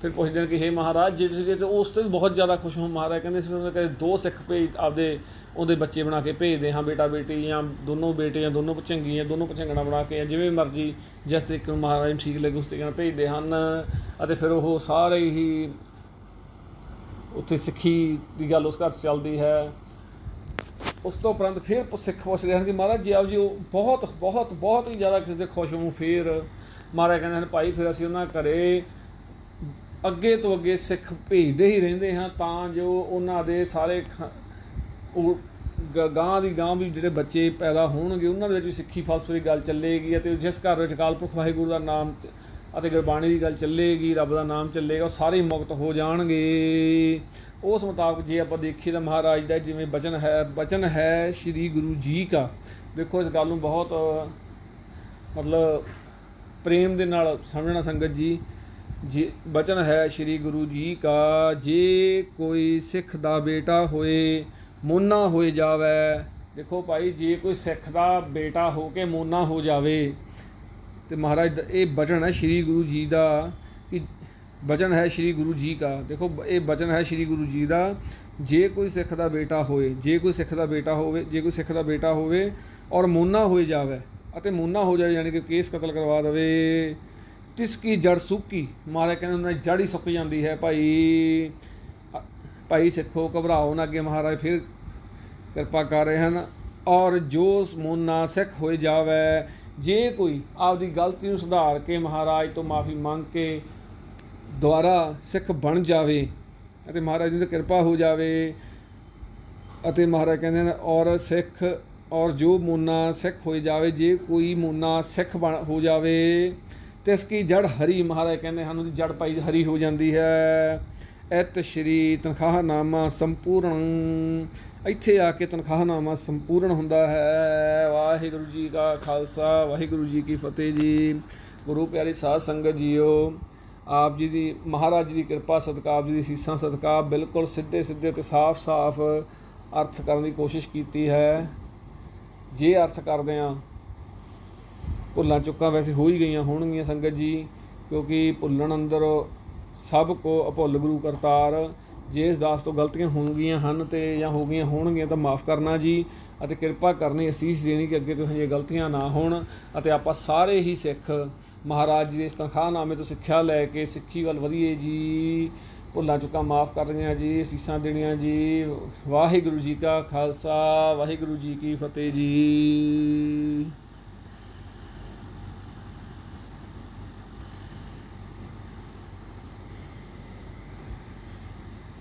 ਫਿਰ ਪੁੱਛਦੇ ਨੇ ਕਿ ਹੇ ਮਹਾਰਾਜ, ਜੇ ਤੁਸੀਂ ਤੇ ਉਸ ਤੋਂ ਵੀ ਬਹੁਤ ਜ਼ਿਆਦਾ ਖੁਸ਼ ਹੋ ਮਹਾਰਾਜ, ਕਹਿੰਦੇ ਸੀ ਉਹਨਾਂ ਕਹੇ ਦੋ ਸਿੱਖ ਭੇਜ ਆਪਦੇ ਉਹਦੇ ਬੱਚੇ ਬਣਾ ਕੇ ਭੇਜਦੇ ਹਾਂ, ਬੇਟਾ ਬੇਟੀ ਜਾਂ ਦੋਨੋਂ ਬੇਟੇ ਜਾਂ ਦੋਨੋਂ ਭਚੰਗੀ ਦੋਨੋਂ ਭਚੰਗਣਾ ਬਣਾ ਕੇ ਜਾਂ ਜਿਵੇਂ ਮਰਜ਼ੀ ਜਿਸ ਤਰੀਕੇ ਨੂੰ ਮਹਾਰਾਜ ਨੂੰ ਠੀਕ ਲੱਗੇ ਉਸ ਤਰੀਕੇ ਨਾਲ ਭੇਜਦੇ ਹਨ। ਅਤੇ ਫਿਰ ਉਹ ਸਾਰੇ ਹੀ ਉੱਥੇ ਸਿੱਖੀ ਦੀ ਗੱਲ ਉਸ ਘਰ 'ਚ ਚੱਲਦੀ ਹੈ। ਉਸ ਤੋਂ ਉਪਰੰਤ ਫਿਰ ਪ- ਸਿੱਖ ਪੁੱਛਦੇ ਹਨ ਕਿ ਮਹਾਰਾਜ ਜੀ ਆਪ ਜੀ ਉਹ ਬਹੁਤ ਬਹੁਤ ਬਹੁਤ ਹੀ ਜ਼ਿਆਦਾ ਕਿਸੇ ਦੇ ਖੁਸ਼ ਹੋਂ ਫਿਰ ਮਹਾਰਾਜ ਕਹਿੰਦੇ ਹਨ, ਭਾਈ ਫਿਰ ਅਸੀਂ ਉਹਨਾਂ ਘਰੇ ਅੱਗੇ ਤੋਂ ਅੱਗੇ ਸਿੱਖ ਭੇਜਦੇ ਹੀ ਰਹਿੰਦੇ ਹਾਂ ਤਾਂ ਜੋ ਉਹਨਾਂ ਦੇ ਸਾਰੇ ਖ- ਉਹ ਗ- ਗਾਂ ਦੀ ਗਾਂ ਵੀ ਜਿਹੜੇ ਬੱਚੇ ਪੈਦਾ ਹੋਣਗੇ, ਉਹਨਾਂ ਦੇ ਵਿੱਚ ਵੀ ਸਿੱਖੀ ਫਲਸਫੇ ਦੀ ਗੱਲ ਚੱਲੇਗੀ ਅਤੇ ਜਿਸ ਘਰ ਵਿੱਚ ਅਕਾਲ ਪੁਰਖ ਵਾਹਿਗੁਰੂ ਦਾ ਨਾਮ ਅਤੇ ਗੁਰਬਾਣੀ ਦੀ ਗੱਲ ਚੱਲੇਗੀ, ਰੱਬ ਦਾ ਨਾਮ ਚੱਲੇਗਾ, ਉਹ ਸਾਰੇ ਮੁਕਤ ਹੋ ਜਾਣਗੇ। ਉਸ ਮੁਤਾਬਕ ਜੇ ਆਪਾਂ ਦੇਖੀਏ ਤਾਂ ਮਹਾਰਾਜ ਦਾ ਜਿਵੇਂ ਬਚਨ ਹੈ ਬਚਨ ਹੈ ਸ੍ਰੀ ਗੁਰੂ ਜੀ ਕਾ। ਦੇਖੋ ਇਸ ਗੱਲ ਨੂੰ ਬਹੁਤ, ਮਤਲਬ ਪ੍ਰੇਮ ਦੇ ਨਾਲ ਸਮਝਣਾ ਸੰਗਤ ਜੀ। ਜੀ ਬਚਨ ਹੈ ਸ੍ਰੀ ਗੁਰੂ ਜੀ ਕਾ, ਜੇ ਕੋਈ ਸਿੱਖ ਦਾ ਬੇਟਾ ਹੋਏ, ਮੋਨਾ ਹੋਏ ਜਾਵੇ। ਦੇਖੋ ਭਾਈ, ਜੇ ਕੋਈ ਸਿੱਖ ਦਾ ਬੇਟਾ ਹੋ ਕੇ ਮੋਨਾ ਹੋ ਜਾਵੇ ਤੇ ਮਹਾਰਾਜ ਦਾ ਇਹ ਬਚਨ ਹੈ ਸ੍ਰੀ ਗੁਰੂ ਜੀ ਦਾ ਕਿ ਬਚਨ ਹੈ ਸ੍ਰੀ ਗੁਰੂ ਜੀ ਕਾ। ਦੇਖੋ, ਇਹ ਬਚਨ ਹੈ ਸ੍ਰੀ ਗੁਰੂ ਜੀ ਦਾ। ਜੇ ਕੋਈ ਸਿੱਖ ਦਾ ਬੇਟਾ ਹੋਵੇ ਜੇ ਕੋਈ ਸਿੱਖ ਦਾ ਬੇਟਾ ਹੋਵੇ, ਜੇ ਕੋਈ ਸਿੱਖ ਦਾ ਬੇਟਾ ਹੋਵੇ ਔਰ ਮੋਨਾ ਹੋਏ ਜਾਵੇ ਅਤੇ ਮੋਨਾ ਹੋ ਜਾਵੇ, ਯਾਨੀ ਕਿ ਕੇਸ ਕਤਲ ਕਰਵਾ ਦੇਵੇ, ਤਿਸ ਕੀ ਜੜ ਸੁੱਕੀ? ਮਹਾਰਾਜ ਕਹਿੰਦੇ ਉਹਨਾਂ ਦੀ ਜੜ ਹੀ ਸੁੱਕ ਜਾਂਦੀ ਹੈ ਭਾਈ। ਭਾਈ ਸਿੱਖੋ, ਘਬਰਾਓ ਨਾ ਅੱਗੇ ਮਹਾਰਾਜ, ਫਿਰ ਕਿਰਪਾ ਕਰ ਰਹੇ ਹਨ। ਔਰ ਜੋ ਮੋਨਾ ਸਿੱਖ ਹੋਏ ਜਾਵੇ ਜੇ ਕੋਈ ਆਪਦੀ ਗਲਤੀ ਨੂੰ ਸੁਧਾਰ ਕੇ ਮਹਾਰਾਜ ਤੋਂ ਮਾਫੀ ਮੰਗ ਕੇ ਦੁਆਰਾ ਸਿੱਖ ਬਣ ਜਾਵੇ ਅਤੇ ਮਹਾਰਾਜ ਦੀ ਕਿਰਪਾ ਹੋ ਜਾਵੇ ਅਤੇ ਮਹਾਰਾਜ ਕਹਿੰਦੇ ਨੇ, ਔਰ ਸਿੱਖ, ਔਰ ਜੋ ਮੋਨਾ ਸਿੱਖ ਹੋ ਜਾਵੇ, ਜੇ ਕੋਈ ਮੋਨਾ ਸਿੱਖ ਬਣ, ਹੋ ਜਾਵੇ ਤਿਸ ਕੀ ਜੜ ਹਰੀ, ਮਹਾਰਾਜ ਕਹਿੰਦੇ ਹਨ, ਉਹਦੀ ਜੜ ਪਾਈ ਹਰੀ ਹੋ ਜਾਂਦੀ ਹੈ। ਐਤ ਸ਼੍ਰੀ ਤਨਖਾਹ ਨਾਮਾ ਸੰਪੂਰਨ ਇੱਥੇ ਆ ਕੇ ਤਨਖਾਹਨਾਮਾ ਸੰਪੂਰਨ ਹੁੰਦਾ ਹੈ। ਵਾਹਿਗੁਰੂ ਜੀ ਕਾ ਖਾਲਸਾ, ਵਾਹਿਗੁਰੂ ਜੀ ਕੀ ਫਤਿਹ ਜੀ। ਗੁਰੂ ਪਿਆਰੀ ਸਾਧ ਸੰਗਤ ਜੀਓ, ਆਪ ਜੀ ਦੀ ਮਹਾਰਾਜ ਜੀ ਦੀ ਕਿਰਪਾ ਸਦਕਾ ਆਪ ਜੀ ਦੀ ਸੀਸਾਂ ਸਦਕਾ ਬਿਲਕੁਲ ਸਿੱਧੇ ਸਿੱਧੇ ਤੇ ਸਾਫ਼-ਸਾਫ਼ ਅਰਥ ਕਰਨ ਦੀ ਕੋਸ਼ਿਸ਼ ਕੀਤੀ ਹੈ। ਜੇ ਅਰਥ ਕਰਦੇ ਆ ਭੁੱਲਾਂ ਚੁੱਕਾਂ ਵੈਸੇ ਹੋ ਹੀ ਗਈਆਂ ਹੋਣਗੀਆਂ ਸੰਗਤ ਜੀ, ਕਿਉਂਕਿ ਭੁੱਲਣ ਅੰਦਰ ਸਭ ਕੋ ਅਭੁੱਲ ਗੁਰੂ ਕਰਤਾਰ ਜੇ ਇਸ ਦਾਸ ਤੋਂ ਗਲਤੀਆਂ ਹੋਣਗੀਆਂ ਹਨ ਤੇ ਜਾਂ ਹੋ ਗਈਆਂ ਹੋਣਗੀਆਂ ਤਾਂ ਮਾਫ ਕਰਨਾ ਜੀ ਅਤੇ ਕਿਰਪਾ ਕਰਨੀ, ਅਸੀਸ ਦੇਣੀ ਕਿ ਅੱਗੇ ਤੋਂ ਇਹ ਗਲਤੀਆਂ ਨਾ ਹੋਣ ਅਤੇ ਆਪਾਂ ਸਾਰੇ ਹੀ ਸਿੱਖ ਮਹਾਰਾਜ ਜੀ ਦੇ ਇਸ ਤਨਖਾਹਨਾਮੇ ਤੋਂ ਸਿੱਖਿਆ ਲੈ ਕੇ ਸਿੱਖੀ ਵੱਲ ਵਧੀਏ ਜੀ। ਭੁੱਲਾਂ ਚੁੱਕਾ ਮਾਫ ਕਰਨੀਆਂ ਜੀ, ਅਸੀਸਾਂ ਦੇਣੀਆਂ ਜੀ। ਵਾਹਿਗੁਰੂ ਜੀ ਕਾ ਖਾਲਸਾ, ਵਾਹਿਗੁਰੂ ਜੀ ਕੀ ਫਤਿਹ ਜੀ।